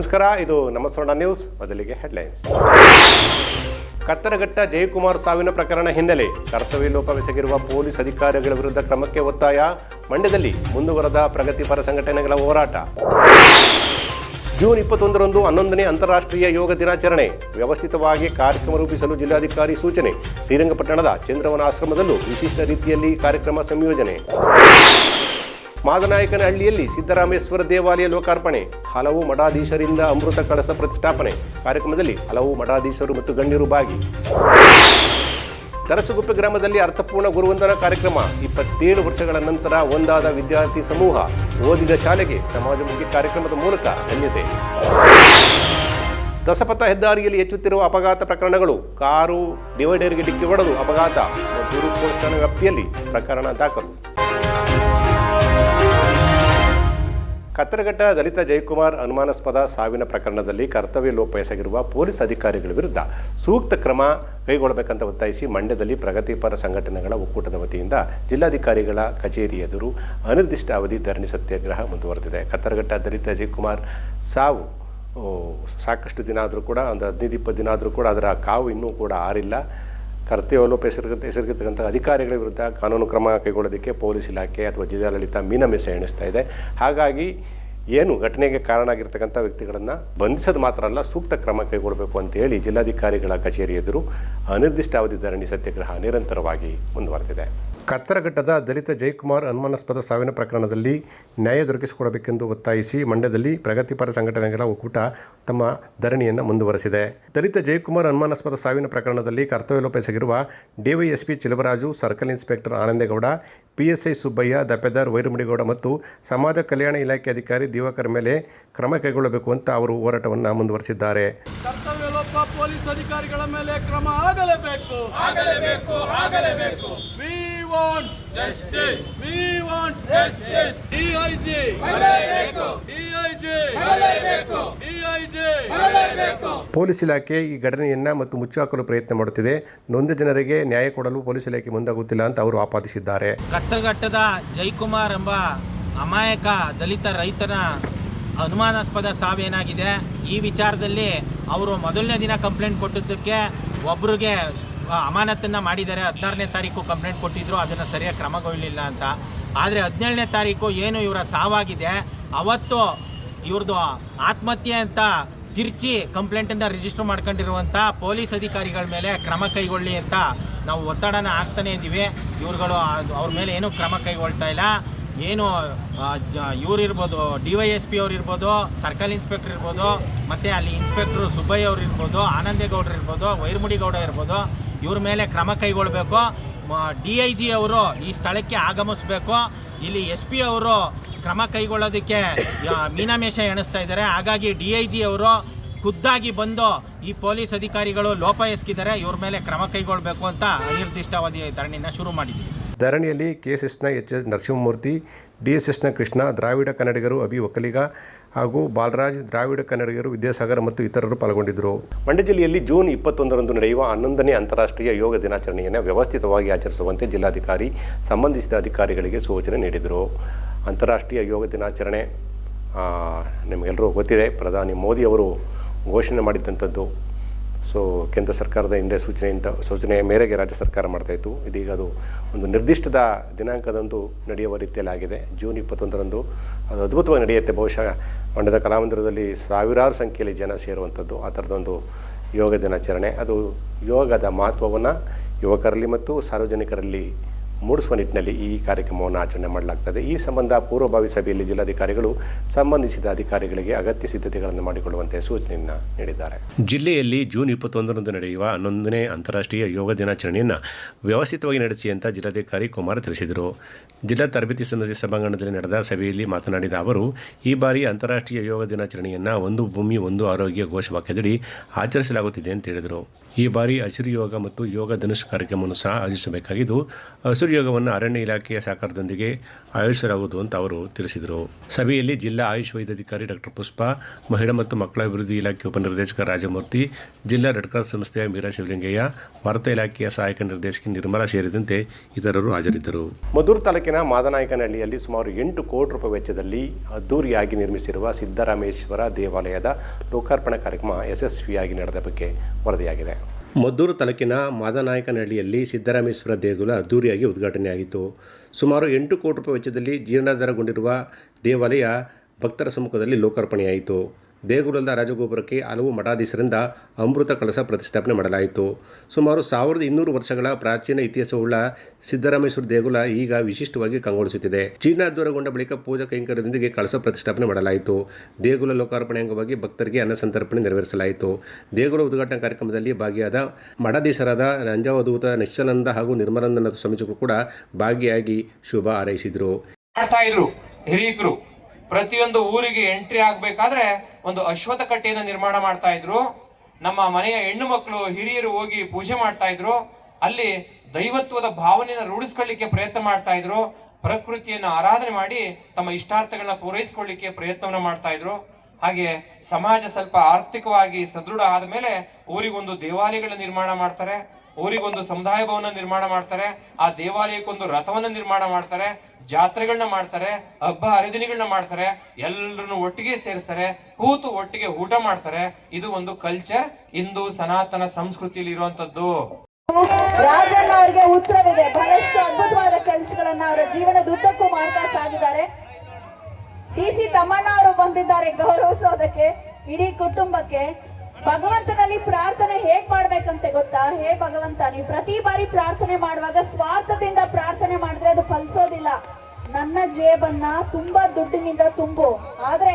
ನಮಸ್ಕಾರ, ಇದು ನಮ್ಮ ಸೋಣ ನ್ಯೂಸ್ ಮೊದಲಿಗೆ ಹೆಡ್ಲೈನ್ಸ್. ಕತ್ತರಘಟ್ಟ ಜಯಕುಮಾರ್ ಸಾವಿನ ಪ್ರಕರಣ ಹಿನ್ನೆಲೆ ಕರ್ತವ್ಯ ಲೋಪವೆಸಗಿರುವ ಪೊಲೀಸ್ ಅಧಿಕಾರಿಗಳ ವಿರುದ್ಧ ಕ್ರಮಕ್ಕೆ ಒತ್ತಾಯ, ಮಂಡ್ಯದಲ್ಲಿ ಮುಂದುವರೆದ ಪ್ರಗತಿಪರ ಸಂಘಟನೆಗಳ ಹೋರಾಟ. ಜೂನ್ ಇಪ್ಪತ್ತೊಂದರಂದು ಹನ್ನೊಂದನೇ ಅಂತಾರಾಷ್ಟ್ರೀಯ ಯೋಗ ದಿನಾಚರಣೆ. ವ್ಯವಸ್ಥಿತವಾಗಿ ಕಾರ್ಯಕ್ರಮ ರೂಪಿಸಲು ಜಿಲ್ಲಾಧಿಕಾರಿ ಸೂಚನೆ. ಶ್ರೀರಂಗಪಟ್ಟಣದ ಚಂದ್ರವನ ಆಶ್ರಮದಲ್ಲೂ ವಿಶಿಷ್ಟ ರೀತಿಯಲ್ಲಿ ಕಾರ್ಯಕ್ರಮ ಸಂಯೋಜನೆ. ಮಾದನಾಯಕನಹಳ್ಳಿಯಲ್ಲಿ ಸಿದ್ದರಾಮೇಶ್ವರ ದೇವಾಲಯ ಲೋಕಾರ್ಪಣೆ, ಹಲವು ಮಠಾಧೀಶರಿಂದ ಅಮೃತ ಕಳಸ ಪ್ರತಿಷ್ಠಾಪನೆ. ಕಾರ್ಯಕ್ರಮದಲ್ಲಿ ಹಲವು ಮಠಾಧೀಶರು ಮತ್ತು ಗಣ್ಯರು ಭಾಗಿ. ತರಸುಗುಪ್ಪೆ ಗ್ರಾಮದಲ್ಲಿ ಅರ್ಥಪೂರ್ಣ ಗುರುವಂದನಾ ಕಾರ್ಯಕ್ರಮ. ಇಪ್ಪತ್ತೇಳು ವರ್ಷಗಳ ನಂತರ ಒಂದಾದ ವಿದ್ಯಾರ್ಥಿ ಸಮೂಹ ಓದಿದ ಶಾಲೆಗೆ ಸಮಾಜಮುಖಿ ಕಾರ್ಯಕ್ರಮದ ಮೂಲಕ ಧನ್ಯತೆ ದಸಪಥ ಹೆದ್ದಾರಿಯಲ್ಲಿ ಹೆಚ್ಚುತ್ತಿರುವ ಅಪಘಾತ ಪ್ರಕರಣಗಳು. ಕಾರು ಡಿವೈಡರ್ಗೆ ಡಿಕ್ಕಿ ಹೊಡೆದು ಅಪಘಾತ. ಮದ್ದೂರು ಪೊಲೀಸ್ ವ್ಯಾಪ್ತಿಯಲ್ಲಿ ಪ್ರಕರಣ ದಾಖಲು. ಕತ್ತರಘಟ್ಟ ದಲಿತ ಜಯಕುಮಾರ್ ಅನುಮಾನಾಸ್ಪದ ಸಾವಿನ ಪ್ರಕರಣದಲ್ಲಿ ಕರ್ತವ್ಯ ಲೋಪ ಎಸಗಿರುವ ಪೊಲೀಸ್ ಅಧಿಕಾರಿಗಳ ವಿರುದ್ಧ ಸೂಕ್ತ ಕ್ರಮ ಕೈಗೊಳ್ಳಬೇಕಂತ ಒತ್ತಾಯಿಸಿ ಮಂಡ್ಯದಲ್ಲಿ ಪ್ರಗತಿಪರ ಸಂಘಟನೆಗಳ ಒಕ್ಕೂಟದ ವತಿಯಿಂದ ಜಿಲ್ಲಾಧಿಕಾರಿಗಳ ಕಚೇರಿ ಎದುರು ಅನಿರ್ದಿಷ್ಟ ಅವಧಿ ಧರಣಿ ಸತ್ಯಾಗ್ರಹ ಮುಂದುವರೆದಿದೆ. ಕತ್ತರಘಟ್ಟ ದಲಿತ ಜಯಕುಮಾರ್ ಸಾವು ಸಾಕಷ್ಟು ದಿನ ಆದರೂ ಕೂಡ, ಒಂದು ಹದಿನೈದು, ಇಪ್ಪತ್ತು ದಿನ ಆದರೂ ಕೂಡ ಅದರ ಕಾವು ಇನ್ನೂ ಕೂಡ ಆರಿಲ್ಲ. ಕರ್ತವ್ಯ ಎಸಗಿರ್ತಕ್ಕಂಥ ಅಧಿಕಾರಿಗಳ ವಿರುದ್ಧ ಕಾನೂನು ಕ್ರಮ ಕೈಗೊಳ್ಳೋದಕ್ಕೆ ಪೊಲೀಸ್ ಇಲಾಖೆ ಅಥವಾ ಜಿಲ್ಲಾಡಳಿತ ಮೀನಮೆಸೆ ಎಣಿಸ್ತಾ ಇದೆ. ಹಾಗಾಗಿ ಏನು ಘಟನೆಗೆ ಕಾರಣ ಆಗಿರ್ತಕ್ಕಂಥ ವ್ಯಕ್ತಿಗಳನ್ನು ಬಂಧಿಸೋದು ಮಾತ್ರ ಅಲ್ಲ, ಸೂಕ್ತ ಕ್ರಮ ಕೈಗೊಳ್ಳಬೇಕು ಅಂತ ಹೇಳಿ ಜಿಲ್ಲಾಧಿಕಾರಿಗಳ ಕಚೇರಿ ಎದುರು ಅನಿರ್ದಿಷ್ಟಾವಧಿ ಧರಣಿ ಸತ್ಯಾಗ್ರಹ ನಿರಂತರವಾಗಿ ಮುಂದುವರೆದಿದೆ. ಕತ್ತರಘಟ್ಟದ ದಲಿತ ಜಯಕುಮಾರ್ ಅನುಮಾನಾಸ್ಪದ ಸಾವಿನ ಪ್ರಕರಣದಲ್ಲಿ ನ್ಯಾಯ ದೊರಕಿಸಿಕೊಡಬೇಕೆಂದು ಒತ್ತಾಯಿಸಿ ಮಂಡ್ಯದಲ್ಲಿ ಪ್ರಗತಿಪರ ಸಂಘಟನೆಗಳ ಒಕ್ಕೂಟ ತಮ್ಮ ಧರಣಿಯನ್ನು ಮುಂದುವರೆಸಿದೆ. ದಲಿತ ಜಯಕುಮಾರ್ ಅನುಮಾನಾಸ್ಪದ ಸಾವಿನ ಪ್ರಕರಣದಲ್ಲಿ ಕರ್ತವ್ಯ ಲೋಪ ಎಸಗಿರುವ DYSP Chilabaraju circle inspector Anandegowda PSI Subbaiah ದಪೆದಾರ್ Vairamudigowda ಮತ್ತು ಸಮಾಜ ಕಲ್ಯಾಣ ಇಲಾಖೆ ಅಧಿಕಾರಿ ದಿವಾಕರ್ ಮೇಲೆ ಕ್ರಮ ಕೈಗೊಳ್ಳಬೇಕು ಅಂತ ಅವರು ಹೋರಾಟವನ್ನು ಮುಂದುವರೆಸಿದ್ದಾರೆ. ಪೊಲೀಸ್ ಅಧಿಕಾರಿಗಳ ಮೇಲೆ ಕ್ರಮ ಆಗಲೇಬೇಕು. ಆಗಲೇಬೇಕು ಆಗಲೇಬೇಕು. We want justice want want justice DIG ಬರಲೇಬೇಕು ಡಿಐಜಿ ಬರಲೇಬೇಕು ಡಿಐಜಿ ಬರಲೇಬೇಕು ಪೊಲೀಸ್ ಇಲಾಖೆ ಈ ಘಟನೆಯನ್ನು ಮತ್ತು ಮುಚ್ಚಾಕಲು ಪ್ರಯತ್ನ ಮಾಡುತ್ತಿದೆ. ನೊಂದ ಜನರಿಗೆ ನ್ಯಾಯ ಕೊಡಲು ಪೊಲೀಸ್ ಇಲಾಖೆ ಮುಂದಾಗುತ್ತಿಲ್ಲ ಅಂತ ಅವರು ಆಪಾದಿಸಿದ್ದಾರೆ. ಕತ್ತಘಟ್ಟದ ಜೈಕುಮಾರ್ ಎಂಬ ಅಮಾಯಕ ದಲಿತ ರೈತನ ಅನುಮಾನಾಸ್ಪದ ಸಾವೇನಾಗಿದೆ ಈ ವಿಚಾರದಲ್ಲಿ ಅವರು ಮೊದಲನೇ ದಿನ ಕಂಪ್ಲೇಂಟ್ ಕೊಟ್ಟಿದ್ದಕ್ಕೆ ಒಬ್ರಿಗೆ ಆ, ಅಮಾನತನ್ನ ಮಾಡಿದ್ದಾರೆ. ಹದಿನಾರನೇ ತಾರೀಕು ಕಂಪ್ಲೇಂಟ್ ಕೊಟ್ಟಿದ್ರು. ಅದನ್ನು ಸರಿಯಾಗಿ ಕ್ರಮಗೊಳ್ಳಲಿಲ್ಲ ಅಂತ. ಆದರೆ ಹದಿನೇಳನೇ ತಾರೀಕು ಏನು ಇವರ ಸಾವಾಗಿದೆ? ಅವತ್ತು ಇವ್ರದ್ದು ಆತ್ಮಹತ್ಯೆ ಅಂತ ತಿರ್ಚಿ ಕಂಪ್ಲೇಂಟನ್ನು ರಿಜಿಸ್ಟರ್ ಮಾಡ್ಕೊಂಡಿರುವಂಥ ಪೊಲೀಸ್ ಅಧಿಕಾರಿಗಳ ಮೇಲೆ ಕ್ರಮ ಕೈಗೊಳ್ಳಿ ಅಂತ ನಾವು ಒತ್ತಡನ ಹಾಕ್ತಾನೆ ಇದ್ದೀವಿ ಇವ್ರುಗಳು ಅವ್ರ ಮೇಲೆ ಏನೂ ಕ್ರಮ ಕೈಗೊಳ್ತಾ ಇಲ್ಲ. ಏನು ಇವ್ರು ಇರ್ಬೋದು ಡಿ ವೈ ಎಸ್ ಪಿ ಅವ್ರು ಇರ್ಬೋದು ಸರ್ಕಲ್ ಇನ್ಸ್ಪೆಕ್ಟರ್ ಇರ್ಬೋದು, ಮತ್ತು ಅಲ್ಲಿ ಇನ್ಸ್ಪೆಕ್ಟ್ರು ಸುಬ್ಬಯ್ಯ ಅವ್ರು ಇರ್ಬೋದು ಆನಂದೇಗೌಡರು ಇರ್ಬೋದು ವೈರ್ಮುಡಿಗೌಡ ಇರ್ಬೋದು ಇವ್ರ ಮೇಲೆ ಕ್ರಮ ಕೈಗೊಳ್ಳಬೇಕು ಡಿ ಐ ಜಿ ಅವರು ಈ ಸ್ಥಳಕ್ಕೆ ಆಗಮಿಸಬೇಕು. ಇಲ್ಲಿ ಎಸ್ ಪಿ ಅವರು ಕ್ರಮ ಕೈಗೊಳ್ಳೋದಕ್ಕೆ ಮೀನಾಮೇಷ ಎಣಿಸ್ತಾ ಇದ್ದಾರೆ. ಹಾಗಾಗಿ ಡಿ ಐ ಜಿ ಅವರು ಖುದ್ದಾಗಿ ಬಂದು ಈ ಪೊಲೀಸ್ ಅಧಿಕಾರಿಗಳು ಲೋಪ ಎಸ್ಕಿದ್ದಾರೆ. ಇವ್ರ ಮೇಲೆ ಕ್ರಮ ಕೈಗೊಳ್ಳಬೇಕು ಅಂತ ಅನಿರ್ದಿಷ್ಟಾವಧಿ ಧರಣಿನ ಶುರು ಮಾಡಿದ್ದೀವಿ ಧರಣಿಯಲ್ಲಿ ಕೆ ಎಸ್ ಎಸ್ನ ಎಚ್ ಎಸ್ ನರಸಿಂಹಮೂರ್ತಿ ಡಿಎಸ್ಎಸ್ನ ಕೃಷ್ಣ, ದ್ರಾವಿಡ ಕನ್ನಡಿಗರು ಅಭಿ ಒಕ್ಕಲಿಗ ಹಾಗೂ ಬಾಲರಾಜ್, ದ್ರಾವಿಡ ಕನ್ನಡಿಗರು, ವಿದ್ಯಾಸಾಗರ್ ಮತ್ತು ಇತರರು ಪಾಲ್ಗೊಂಡಿದ್ದರು. ಮಂಡ್ಯ ಜಿಲ್ಲೆಯಲ್ಲಿ ಜೂನ್ ಇಪ್ಪತ್ತೊಂದರಂದು ನಡೆಯುವ ಹನ್ನೊಂದನೇ ಅಂತಾರಾಷ್ಟ್ರೀಯ ಯೋಗ ದಿನಾಚರಣೆಯನ್ನು ವ್ಯವಸ್ಥಿತವಾಗಿ ಆಚರಿಸುವಂತೆ ಜಿಲ್ಲಾಧಿಕಾರಿ, ಸಂಬಂಧಿಸಿದ ಅಧಿಕಾರಿಗಳಿಗೆ ಸೂಚನೆ ನೀಡಿದರು. ಅಂತಾರಾಷ್ಟ್ರೀಯ ಯೋಗ ದಿನಾಚರಣೆ ನಿಮಗೆಲ್ಲರೂ ಗೊತ್ತಿದೆ, ಪ್ರಧಾನಿ ಮೋದಿ ಅವರು ಘೋಷಣೆ ಮಾಡಿದ್ದಂಥದ್ದು. ಸೊ, ಕೇಂದ್ರ ಸರ್ಕಾರದ ಹಿಂದೆ ಸೂಚನೆಯಿಂದ, ಸೂಚನೆಯ ಮೇರೆಗೆ ರಾಜ್ಯ ಸರ್ಕಾರ ಮಾಡ್ತಾಯಿತ್ತು. ಇದೀಗ ಅದು ಒಂದು ನಿರ್ದಿಷ್ಟದ ದಿನಾಂಕದಂದು ನಡೆಯುವ ರೀತಿಯಲ್ಲಾಗಿದೆ. ಜೂನ್ ಇಪ್ಪತ್ತೊಂದರಂದು ಅದು ಅದ್ಭುತವಾಗಿ ನಡೆಯುತ್ತೆ. ಬಹುಶಃ ಮಂಡ್ಯದ ಕಲಾಮಂದಿರದಲ್ಲಿ ಸಾವಿರಾರು ಸಂಖ್ಯೆಯಲ್ಲಿ ಜನ ಸೇರುವಂಥದ್ದು, ಆ ಥರದೊಂದು ಯೋಗ ದಿನಾಚರಣೆ. ಅದು ಯೋಗದ ಮಹತ್ವವನ್ನು ಯುವಕರಲ್ಲಿ ಮತ್ತು ಸಾರ್ವಜನಿಕರಲ್ಲಿ ಮೂಡಿಸುವ ನಿಟ್ಟಿನಲ್ಲಿ ಈ ಕಾರ್ಯಕ್ರಮವನ್ನು ಆಚರಣೆ ಮಾಡಲಾಗ್ತದೆ. ಈ ಸಂಬಂಧ ಪೂರ್ವಭಾವಿ ಸಭೆಯಲ್ಲಿ ಜಿಲ್ಲಾಧಿಕಾರಿಗಳು ಸಂಬಂಧಿಸಿದ ಅಧಿಕಾರಿಗಳಿಗೆ ಅಗತ್ಯ ಸಿದ್ಧತೆಗಳನ್ನು ಮಾಡಿಕೊಳ್ಳುವಂತೆ ಸೂಚನೆಯನ್ನು ನೀಡಿದ್ದಾರೆ. ಜಿಲ್ಲೆಯಲ್ಲಿ ಜೂನ್ ಇಪ್ಪತ್ತೊಂದರಂದು ನಡೆಯುವ ಹನ್ನೊಂದನೇ ಅಂತಾರಾಷ್ಟ್ರೀಯ ಯೋಗ ದಿನಾಚರಣೆಯನ್ನು ವ್ಯವಸ್ಥಿತವಾಗಿ ನಡೆಸಿ ಅಂತ ಜಿಲ್ಲಾಧಿಕಾರಿ ಕುಮಾರ್ ತಿಳಿಸಿದರು. ಜಿಲ್ಲಾ ತರಬೇತಿ ಸಮಿತಿ ಸಭಾಂಗಣದಲ್ಲಿ ನಡೆದ ಸಭೆಯಲ್ಲಿ ಮಾತನಾಡಿದ ಅವರು, ಈ ಬಾರಿ ಅಂತಾರಾಷ್ಟ್ರೀಯ ಯೋಗ ದಿನಾಚರಣೆಯನ್ನು ಒಂದು ಭೂಮಿ, ಒಂದು ಆರೋಗ್ಯ ಘೋಷವಾಕ್ಯದಡಿ ಆಚರಿಸಲಾಗುತ್ತಿದೆ ಅಂತ ಹೇಳಿದರು. ಈ ಬಾರಿ ಹಸಿರು ಯೋಗ ಮತ್ತು ಯೋಗ ಧನುಷ್ ಕಾರ್ಯಕ್ರಮವನ್ನು ಸಹ ಆಯೋಜಿಸಬೇಕಾಗಿದ್ದು, ಹಸಿರು ಯೋಗವನ್ನು ಅರಣ್ಯ ಇಲಾಖೆಯ ಸಹಕಾರದೊಂದಿಗೆ ಆಯೋಜಿಸಲಾಗುವುದು ಅಂತ ಅವರು ತಿಳಿಸಿದರು. ಸಭೆಯಲ್ಲಿ ಜಿಲ್ಲಾ ಆಯುಷ್ ವೈದ್ಯಾಧಿಕಾರಿ ಡಾಕ್ಟರ್ ಪುಷ್ಪ, ಮಹಿಳಾ ಮತ್ತು ಮಕ್ಕಳ ಅಭಿವೃದ್ಧಿ ಇಲಾಖೆ ಉಪನಿರ್ದೇಶಕ ರಾಜಮೂರ್ತಿ, ಜಿಲ್ಲಾ ರೆಡ್ ಕ್ರಾಸ್ ಸಂಸ್ಥೆಯ ಮೀರಾ ಶಿವಲಿಂಗಯ್ಯ ವಾರ್ತಾ ಇಲಾಖೆಯ ಸಹಾಯಕ ನಿರ್ದೇಶಕಿ ನಿರ್ಮಲಾ ಸೇರಿದಂತೆ ಇತರರು ಹಾಜರಿದ್ದರು. ಮಧುರ್ ತಾಲೂಕಿನ ಮಾದನಾಯಕನಹಳ್ಳಿಯಲ್ಲಿ ಸುಮಾರು ಎಂಟು ಕೋಟಿ ರೂಪಾಯಿ ವೆಚ್ಚದಲ್ಲಿ ಅದ್ದೂರಿಯಾಗಿ ನಿರ್ಮಿಸಿರುವ ಸಿದ್ದರಾಮೇಶ್ವರ ದೇವಾಲಯದ ಲೋಕಾರ್ಪಣೆ ಕಾರ್ಯಕ್ರಮ ಯಶಸ್ವಿಯಾಗಿ ನಡೆದ ಬಗ್ಗೆ ವರದಿಯಾಗಿದೆ. ಮದ್ದೂರು ತಾಲೂಕಿನ ಮಾದನಾಯಕನಹಳ್ಳಿಯಲ್ಲಿ ಸಿದ್ದರಾಮೇಶ್ವರ ದೇಗುಲ ಅದ್ದೂರಿಯಾಗಿ ಉದ್ಘಾಟನೆಯಾಗಿತ್ತು. ಸುಮಾರು ಎಂಟು ಕೋಟಿ ರೂಪಾಯಿ ವೆಚ್ಚದಲ್ಲಿ ಜೀರ್ಣಾಧಾರಗೊಂಡಿರುವ ದೇವಾಲಯ ಭಕ್ತರ ಸಮ್ಮುಖದಲ್ಲಿ ಲೋಕಾರ್ಪಣೆಯಾಯಿತು. ದೇಗುಲದ ರಾಜಗೋಪುರಕ್ಕೆ ಹಲವು ಮಠಾಧೀಶರಿಂದ ಅಮೃತ ಕಳಸ ಪ್ರತಿಷ್ಠಾಪನೆ ಮಾಡಲಾಯಿತು. ಸುಮಾರು ಸಾವಿರದ ಇನ್ನೂರು ವರ್ಷಗಳ ಪ್ರಾಚೀನ ಇತಿಹಾಸವುಳ್ಳ ಸಿದ್ದರಾಮೇಶ್ವರ ದೇಗುಲ ಈಗ ವಿಶಿಷ್ಟವಾಗಿ ಕಂಗೊಳಿಸುತ್ತಿದೆ. ಜೀರ್ಣೋದ್ಧಾರಗೊಂಡ ಬಳಿಕ ಪೂಜಾ ಕೈಂಕರ್ಯದೊಂದಿಗೆ ಕಳಸ ಪ್ರತಿಷ್ಠಾಪನೆ ಮಾಡಲಾಯಿತು. ದೇಗುಲ ಲೋಕಾರ್ಪಣೆ ಅಂಗವಾಗಿ ಭಕ್ತರಿಗೆ ಅನ್ನ ಸಂತರ್ಪಣೆ ನೆರವೇರಿಸಲಾಯಿತು. ದೇಗುಲ ಉದ್ಘಾಟನಾ ಕಾರ್ಯಕ್ರಮದಲ್ಲಿ ಭಾಗಿಯಾದ ಮಠಾಧೀಶರಾದ ನಂಜಾವಧೂತ ನಿಶ್ಚಲಾನಂದ ಹಾಗೂ ನಿರ್ಮಲಾನಂದ ಸ್ವಾಮೀಜಿಗಳು ಕೂಡ ಭಾಗಿಯಾಗಿ ಶುಭ ಹಾರೈಸಿದರು. ಹಿರೀಕರು ಪ್ರತಿಯೊಂದು ಊರಿಗೆ ಎಂಟ್ರಿ ಆಗಬೇಕಾದ್ರೆ ಒಂದು ಅಶ್ವಥ ಕಟ್ಟೆಯನ್ನು ನಿರ್ಮಾಣ ಮಾಡ್ತಾ ಇದ್ರು. ನಮ್ಮ ಮನೆಯ ಹೆಣ್ಣು ಮಕ್ಕಳು, ಹಿರಿಯರು ಹೋಗಿ ಪೂಜೆ ಮಾಡ್ತಾ ಇದ್ರು. ಅಲ್ಲಿ ದೈವತ್ವದ ಭಾವನೆಯನ್ನು ರೂಢಿಸ್ಕೊಳ್ಳಿಕ್ಕೆ ಪ್ರಯತ್ನ ಮಾಡ್ತಾ ಇದ್ರು. ಪ್ರಕೃತಿಯನ್ನು ಆರಾಧನೆ ಮಾಡಿ ತಮ್ಮ ಇಷ್ಟಾರ್ಥಗಳನ್ನ ಪೂರೈಸಿಕೊಳ್ಳಿಕ್ಕೆ ಪ್ರಯತ್ನವನ್ನ ಮಾಡ್ತಾ ಇದ್ರು. ಹಾಗೆ ಸಮಾಜ ಸ್ವಲ್ಪ ಆರ್ಥಿಕವಾಗಿ ಸದೃಢ ಆದ ಮೇಲೆ ಊರಿಗೊಂದು ದೇವಾಲಯಗಳ ನಿರ್ಮಾಣ ಮಾಡ್ತಾರೆ. ಊರಿಗೊಂದು ಸಮುದಾಯ ಭವನ ನಿರ್ಮಾಣ ಮಾಡ್ತಾರೆ, ಆ ದೇವಾಲಯಕ್ಕೊಂದು ರಥವನ್ನ ನಿರ್ಮಾಣ ಮಾಡ್ತಾರೆ ಜಾತ್ರೆಗಳನ್ನ ಮಾಡ್ತಾರೆ, ಹಬ್ಬ ಹರಿದಿನಗಳನ್ನ ಮಾಡ್ತಾರೆ ಎಲ್ಲರನ್ನು ಒಟ್ಟಿಗೆ ಸೇರಿಸ್ತಾರೆ, ಕೂತು ಒಟ್ಟಿಗೆ ಊಟ ಮಾಡ್ತಾರೆ. ಇದು ಒಂದು ಕಲ್ಚರ್ ಇಂದು ಸನಾತನ ಸಂಸ್ಕೃತಿಯಲ್ಲಿ ಇರುವಂತದ್ದು ರಾಜಣ್ಣ ಅವರಿಗೆ ಉತ್ತರವಿದೆ. ಬಹಳಷ್ಟು ಅದ್ಭುತವಾದ ಕೆಲಸಗಳನ್ನ ಅವರ ಜೀವನದ ಉದ್ದಕ್ಕೂ ಮಾಡ್ತಾ ಸಾಗಿದ್ದಾರೆ. ಡಿ ಸಿ ತಮ್ಮಣ್ಣ ಅವರು ಬಂದಿದ್ದಾರೆ ಗೌರವಿಸೋದಕ್ಕೆ ಇಡೀ ಕುಟುಂಬಕ್ಕೆ. ಭಗವಂತನಲ್ಲಿ ಪ್ರಾರ್ಥನೆ ಹೇಗ್ ಮಾಡ್ಬೇಕಂತೆ ಗೊತ್ತಾ? ಹೇ ಭಗವಂತ, ನೀವು ಪ್ರತಿ ಬಾರಿ ಪ್ರಾರ್ಥನೆ ಮಾಡುವಾಗ ಸ್ವಾರ್ಥದಿಂದ ಪ್ರಾರ್ಥನೆ ಮಾಡಿದ್ರೆ ಅದು ಫಲಿಸೋದಿಲ್ಲ. ನನ್ನ ಜೇಬನ್ನ ತುಂಬಾ ದುಡ್ಡಿನಿಂದ ತುಂಬು. ಆದ್ರೆ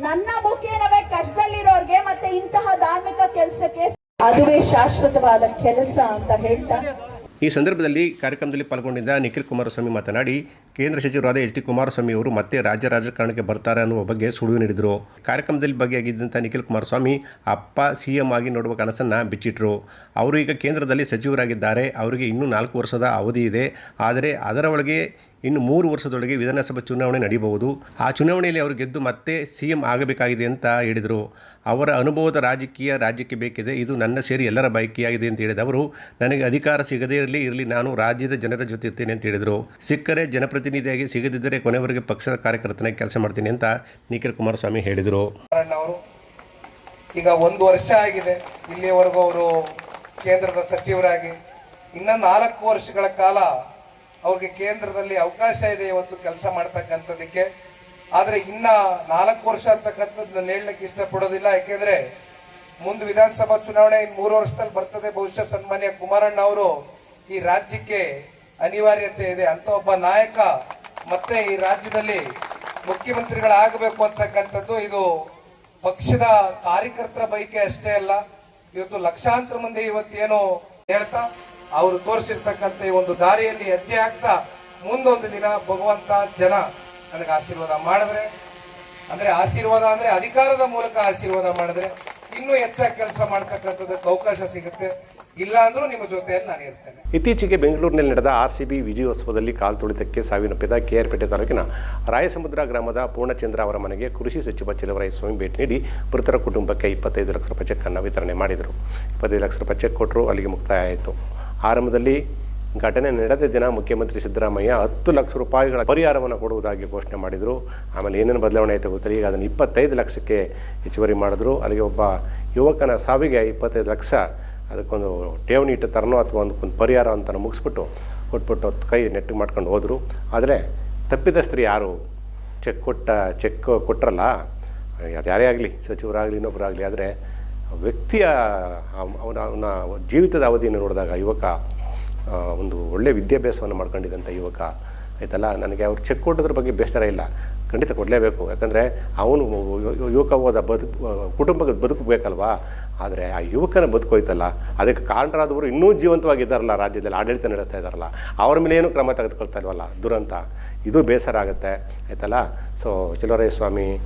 ನನ್ನ ಮುಖೇನವೇ ಕಷ್ಟದಲ್ಲಿರೋರ್ಗೆ ಮತ್ತೆ ಇಂತಹ ಧಾರ್ಮಿಕ ಕೆಲಸಕ್ಕೆ ಅದುವೇ ಶಾಶ್ವತವಾದ ಕೆಲಸ ಅಂತ ಹೇಳ್ತಾ ಈ ಸಂದರ್ಭದಲ್ಲಿ ಕಾರ್ಯಕ್ರಮದಲ್ಲಿ ಪಾಲ್ಗೊಂಡಿದ್ದ ನಿಖಿಲ್ ಕುಮಾರಸ್ವಾಮಿ ಮಾತನಾಡಿ, ಕೇಂದ್ರ ಸಚಿವರಾದ ಎಚ್ ಡಿ ಕುಮಾರಸ್ವಾಮಿ ಅವರು ಮತ್ತೆ ರಾಜ್ಯ ರಾಜಕಾರಣಕ್ಕೆ ಬರ್ತಾರೆ ಅನ್ನುವ ಬಗ್ಗೆ ಸುಳಿವು ನೀಡಿದರು. ಕಾರ್ಯಕ್ರಮದಲ್ಲಿ ಭಾಗಿಯಾಗಿದ್ದಂಥ ನಿಖಿಲ್ ಕುಮಾರಸ್ವಾಮಿ ಅಪ್ಪ ಸಿ ಎಂ ಆಗಿ ನೋಡುವ ಕನಸನ್ನು ಬಿಚ್ಚಿಟ್ರು. ಅವರು ಈಗ ಕೇಂದ್ರದಲ್ಲಿ ಸಚಿವರಾಗಿದ್ದಾರೆ. ಅವರಿಗೆ ಇನ್ನೂ ನಾಲ್ಕು ವರ್ಷದ ಅವಧಿ ಇದೆ. ಆದರೆ ಅದರ ಒಳಗೆ ಇನ್ನು ಮೂರು ವರ್ಷದೊಳಗೆ ವಿಧಾನಸಭಾ ಚುನಾವಣೆ ನಡೆಯಬಹುದು ಆ ಚುನಾವಣೆಯಲ್ಲಿ ಅವರು ಗೆದ್ದು ಮತ್ತೆ ಸಿ ಎಂ ಆಗಬೇಕಾಗಿದೆ ಅಂತ ಹೇಳಿದರು. ಅವರ ಅನುಭವದ ರಾಜಕೀಯ ರಾಜ್ಯಕ್ಕೆ ಬೇಕಿದೆ. ಇದು ನನ್ನ ಸೇರಿ ಎಲ್ಲರ ಬಯಕೆಯಾಗಿದೆ ಅಂತ ಹೇಳಿದ ಅವರು, ನನಗೆ ಅಧಿಕಾರ ಸಿಗದೇ ಇರಲಿ ಇರಲಿ ನಾನು ರಾಜ್ಯದ ಜನರ ಜೊತೆ ಇರ್ತೇನೆ ಅಂತ ಹೇಳಿದರು. ಸಿಕ್ಕರೆ ಜನಪ್ರತಿನಿಧಿಯಾಗಿ ಸಿಗದಿದ್ದರೆ ಕೊನೆವರೆಗೆ ಪಕ್ಷದ ಕಾರ್ಯಕರ್ತನಾಗಿ ಕೆಲಸ ಮಾಡ್ತೀನಿ ಅಂತ ನಿಖಿಲ್ ಕುಮಾರಸ್ವಾಮಿ ಹೇಳಿದರು. ಈಗ ಒಂದು ವರ್ಷ ಆಗಿದೆ. ಇಲ್ಲಿಯವರೆಗೂ ಅವರು ಕೇಂದ್ರದ ಸಚಿವರಾಗಿ. ಇನ್ನ ನಾಲ್ಕು ವರ್ಷಗಳ ಕಾಲ ಅವ್ರಿಗೆ ಕೇಂದ್ರದಲ್ಲಿ ಅವಕಾಶ ಇದೆ ಇವತ್ತು ಕೆಲಸ ಮಾಡ್ತಕ್ಕಂಥದಕ್ಕೆ. ಆದರೆ ಇನ್ನ ನಾಲ್ಕು ವರ್ಷ ಅಂತಕ್ಕಂಥದ್ದು ನಾನು ಹೇಳಲಿಕ್ಕೆ ಇಷ್ಟಪಡೋದಿಲ್ಲ. ಯಾಕೆಂದ್ರೆ ಮುಂದೆ ವಿಧಾನಸಭಾ ಚುನಾವಣೆ ಇನ್ನು ಮೂರು ವರ್ಷದಲ್ಲಿ ಬರ್ತದೆ. ಬಹುಶಃ ಸನ್ಮಾನ್ಯ ಕುಮಾರಣ್ಣ ಅವರು ಈ ರಾಜ್ಯಕ್ಕೆ ಅನಿವಾರ್ಯತೆ ಇದೆ. ಅಂತ ಒಬ್ಬ ನಾಯಕ ಮತ್ತೆ ಈ ರಾಜ್ಯದಲ್ಲಿ ಮುಖ್ಯಮಂತ್ರಿಗಳಾಗಬೇಕು ಅಂತಕ್ಕಂಥದ್ದು ಇದು ಪಕ್ಷದ ಕಾರ್ಯಕರ್ತರ ಬೈಕೆ ಅಷ್ಟೇ ಅಲ್ಲ. ಇವತ್ತು ಲಕ್ಷಾಂತರ ಮಂದಿ ಇವತ್ತೇನು ಹೇಳ್ತಾ ಅವರು ತೋರಿಸಿರ್ತಕ್ಕಂಥ ಒಂದು ದಾರಿಯಲ್ಲಿ ಹೆಜ್ಜೆ ಹಾಕ್ತಾ ಮುಂದೊಂದು ದಿನ ಭಗವಂತ ಜನ ನನಗೆ ಆಶೀರ್ವಾದ ಮಾಡಿದ್ರೆ, ಅಂದ್ರೆ ಆಶೀರ್ವಾದ ಅಂದ್ರೆ ಅಧಿಕಾರದ ಮೂಲಕ ಆಶೀರ್ವಾದ ಮಾಡಿದ್ರೆ ಇನ್ನೂ ಹೆಚ್ಚಾಗಿ ಕೆಲಸ ಮಾಡ್ತಕ್ಕಂಥದ್ದಕ್ಕೆ ಅವಕಾಶ ಸಿಗುತ್ತೆ. ಇಲ್ಲ ಅಂದ್ರೂ ನಿಮ್ಮ ಜೊತೆಯಲ್ಲಿ ನಾನು ಇರ್ತೇನೆ. ಇತ್ತೀಚೆಗೆ ಬೆಂಗಳೂರಿನಲ್ಲಿ ನಡೆದ ಆರ್ ಸಿ ಬಿ ವಿಜಯೋತ್ಸವದಲ್ಲಿ ಕಾಲ್ತುಳಿತಕ್ಕೆ ಸಾವಿನಪ್ಪಿದ ಕೆಆರ್ಪೇಟೆ ತಾಲೂಕಿನ ರಾಯಸಮುದ್ರ ಗ್ರಾಮದ ಪೂರ್ಣಚಂದ್ರ ಅವರ ಮನೆಗೆ ಕೃಷಿ ಸಚಿವ ಸ್ವಾಮಿ ಭೇಟಿ ನೀಡಿ ಮೃತರ ಕುಟುಂಬಕ್ಕೆ ಇಪ್ಪತ್ತೈದು ಲಕ್ಷ ರೂಪಾಯಿ ಚೆಕ್ಕನ್ನು ವಿತರಣೆ ಮಾಡಿದರು. ಇಪ್ಪತ್ತೈದು ಲಕ್ಷ ರೂಪಾಯಿ ಚೆಕ್ ಕೊಟ್ಟರು, ಅಲ್ಲಿಗೆ ಮುಕ್ತಾಯ ಆಯಿತು. ಆರಂಭದಲ್ಲಿ ಘಟನೆ ನಡೆದ ದಿನ ಮುಖ್ಯಮಂತ್ರಿ ಸಿದ್ದರಾಮಯ್ಯ ಹತ್ತು ಲಕ್ಷ ರೂಪಾಯಿಗಳ ಪರಿಹಾರವನ್ನು ಕೊಡುವುದಾಗಿ ಘೋಷಣೆ ಮಾಡಿದರು. ಆಮೇಲೆ ಏನೇನು ಬದಲಾವಣೆ ಆಯಿತು ಗೊತ್ತಿಲ್ಲ. ಈಗ ಅದನ್ನು ಇಪ್ಪತ್ತೈದು ಲಕ್ಷಕ್ಕೆ ಹೆಚ್ಚುವರಿ ಮಾಡಿದ್ರು. ಅಲ್ಲಿಗೆ ಒಬ್ಬ ಯುವಕನ ಸಾವಿಗೆ ಇಪ್ಪತ್ತೈದು ಲಕ್ಷ ಅದಕ್ಕೊಂದು ಠೇವಣಿ ಇಟ್ಟು ತರನೋ ಅಥವಾ ಒಂದು ಪರಿಹಾರ ಅಂತ ಮುಗಿಸ್ಬಿಟ್ಟು ಕೊಟ್ಬಿಟ್ಟು ಕೈ ನೆಟ್ಟು ಮಾಡ್ಕೊಂಡು ಹೋದರು. ಆದರೆ ತಪ್ಪಿದಸ್ತ್ರಿ ಯಾರು? ಚೆಕ್ ಕೊಟ್ಟ, ಚೆಕ್ ಕೊಟ್ಟರಲ್ಲ ಅದು ಯಾರೇ ಆಗಲಿ, ಸಚಿವರಾಗಲಿ ಇನ್ನೊಬ್ಬರಾಗಲಿ ಆದರೆ ವ್ಯಕ್ತಿಯ ಅವ್- ಅವನ ಅವನ ಜೀವಿತದ ಅವಧಿಯನ್ನು ನೋಡಿದಾಗ ಯುವಕ ಒಂದು ಒಳ್ಳೆಯ ವಿದ್ಯಾಭ್ಯಾಸವನ್ನು ಮಾಡ್ಕೊಂಡಿದ್ದಂಥ ಯುವಕ, ಆಯ್ತಲ್ಲ? ನನಗೆ ಅವ್ರು ಚೆಕ್ ಕೊಡೋದ್ರ ಬಗ್ಗೆ ಬೇಸರ ಇಲ್ಲ. ಖಂಡಿತ ಕೊಡಲೇಬೇಕು. ಯಾಕಂದರೆ ಅವನು ಯುವಕ ಹೋದ ಬದುಕು ಕುಟುಂಬಕ್ಕೆ ಬದುಕಬೇಕಲ್ವಾ ಆದರೆ ಆ ಯುವಕನ ಬದುಕೋಯ್ತಲ್ಲ ಅದಕ್ಕೆ ಕಾರಣರಾದವರು ಇನ್ನೂ ಜೀವಂತವಾಗಿದ್ದಾರಲ್ಲ? ರಾಜ್ಯದಲ್ಲಿ ಆಡಳಿತ ನಡೆಸ್ತಾ ಇದ್ದಾರಲ್ಲ? ಅವ್ರ ಮೇಲೆ ಏನು ಕ್ರಮ ತೆಗೆದುಕೊಳ್ತಾ ಇಲ್ವಲ್ಲ? ದುರಂತ. ಇದು ಬೇಸರ ಆಗುತ್ತೆ. ಆಯ್ತಲ್ಲ? ಸೊ ಚಲುವರಾಯ ಸ್ವಾಮಿ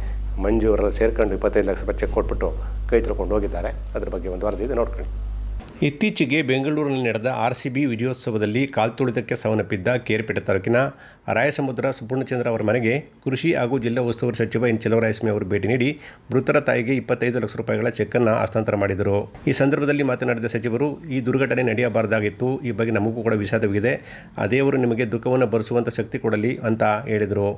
ಅವರೆಲ್ಲ ಸೇರ್ಕೊಂಡು ಇಪ್ಪತ್ತೈದು ಲಕ್ಷ ರೂಪಾಯಿ ಚೆಕ್ ಕೊಟ್ಬಿಟ್ಟು ಕೈ ತೊಳ್ಕೊಂಡು ಹೋಗಿದ್ದಾರೆ. ಅದರ ಬಗ್ಗೆ ಒಂದು ವರದಿ ಇದೆ, ನೋಡ್ಕೊಳ್ಳಿ. ಇತ್ತೀಚೆಗೆ ಬೆಂಗಳೂರಿನಲ್ಲಿ ನಡೆದ ಆರ್ ಸಿ ಬಿ ವಿಜಯೋತ್ಸವದಲ್ಲಿ ಕಾಲ್ತುಳಿತಕ್ಕೆ ಸಾವನ್ನಪ್ಪಿದ್ದ ಕೇರ್ಪೇಟೆ ತಾಲೂಕಿನ ರಾಯಸಮುದ್ರ ಸುಪೂರ್ಣಚಂದ್ರ ಅವರ ಮನೆಗೆ ಕೃಷಿ ಹಾಗೂ ಜಿಲ್ಲಾ ಉಸ್ತುವಾರಿ ಸಚಿವ ಎನ್. ಚೆಲುವರಾಯಸ್ಮಿ ಅವರು ಭೇಟಿ ನೀಡಿ ಮೃತರ ತಾಯಿಗೆ ಇಪ್ಪತ್ತೈದು ಲಕ್ಷ ರೂಪಾಯಿಗಳ ಚೆಕ್ಕನ್ನು ಹಸ್ತಾಂತರ ಮಾಡಿದರು. ಈ ಸಂದರ್ಭದಲ್ಲಿ ಮಾತನಾಡಿದ ಸಚಿವರು, ಈ ದುರ್ಘಟನೆ ನಡೆಯಬಾರದಾಗಿತ್ತು. ಈ ಬಗ್ಗೆ ನಮಗೂ ಕೂಡ ವಿಷಾದವಿದೆ. ಆ ದೇವರು ನಿಮಗೆ ದುಃಖವನ್ನು ಭರಿಸುವಂಥ ಶಕ್ತಿ ಕೊಡಲಿ ಅಂತ ಹೇಳಿದರು.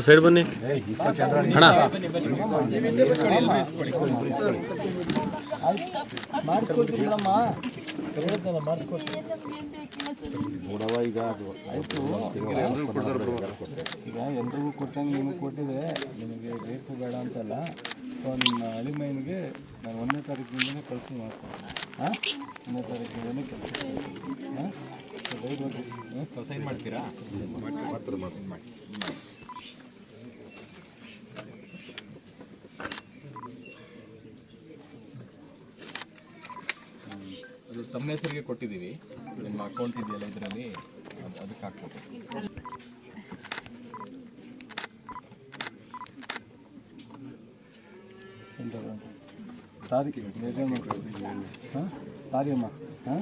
ಸೈಡ್ ಬನ್ನಿ. ಅಣ್ಣ ಈಗ ಎಲ್ರಿಗೂ ಕೊಟ್ಟಂಗೆ ನಿಮಗೆ ಕೊಟ್ಟಿದ್ರೆ ನಿಮಗೆ ಬೇಕು ಬೇಡ ಅಂತಲ್ಲ ಸೊ ನಿಮ್ಮ ಅಳಿಮೈನ್ಗೆ ನಾನು ಒಂದನೇ ತಾರೀಕಿನಿಂದನೇ ಕಳ್ಸಿ ಮಾಡ್ತೀನಿ ಹಾಂ? ಒಂದನೇ ತಾರೀಕಿನಿಂದನೇ ಕೆಲಸ ಹಾಂ ಸೈನ್ ಮಾಡ್ತೀರಾ ಅದು ತಮ್ಮ ಹೆಸರಿಗೆ ಕೊಟ್ಟಿದ್ದೀವಿ. ನಿಮ್ಮ ಅಕೌಂಟ್ ಇದೆಯಲ್ಲ ಇದರಲ್ಲಿ ಅದಕ್ಕೆ ಹಾಕ್ಬೇಕು ಬೇಜಾರು ಮಾಡ್ಕೊಳ್ಳಿ ಹಾಂ?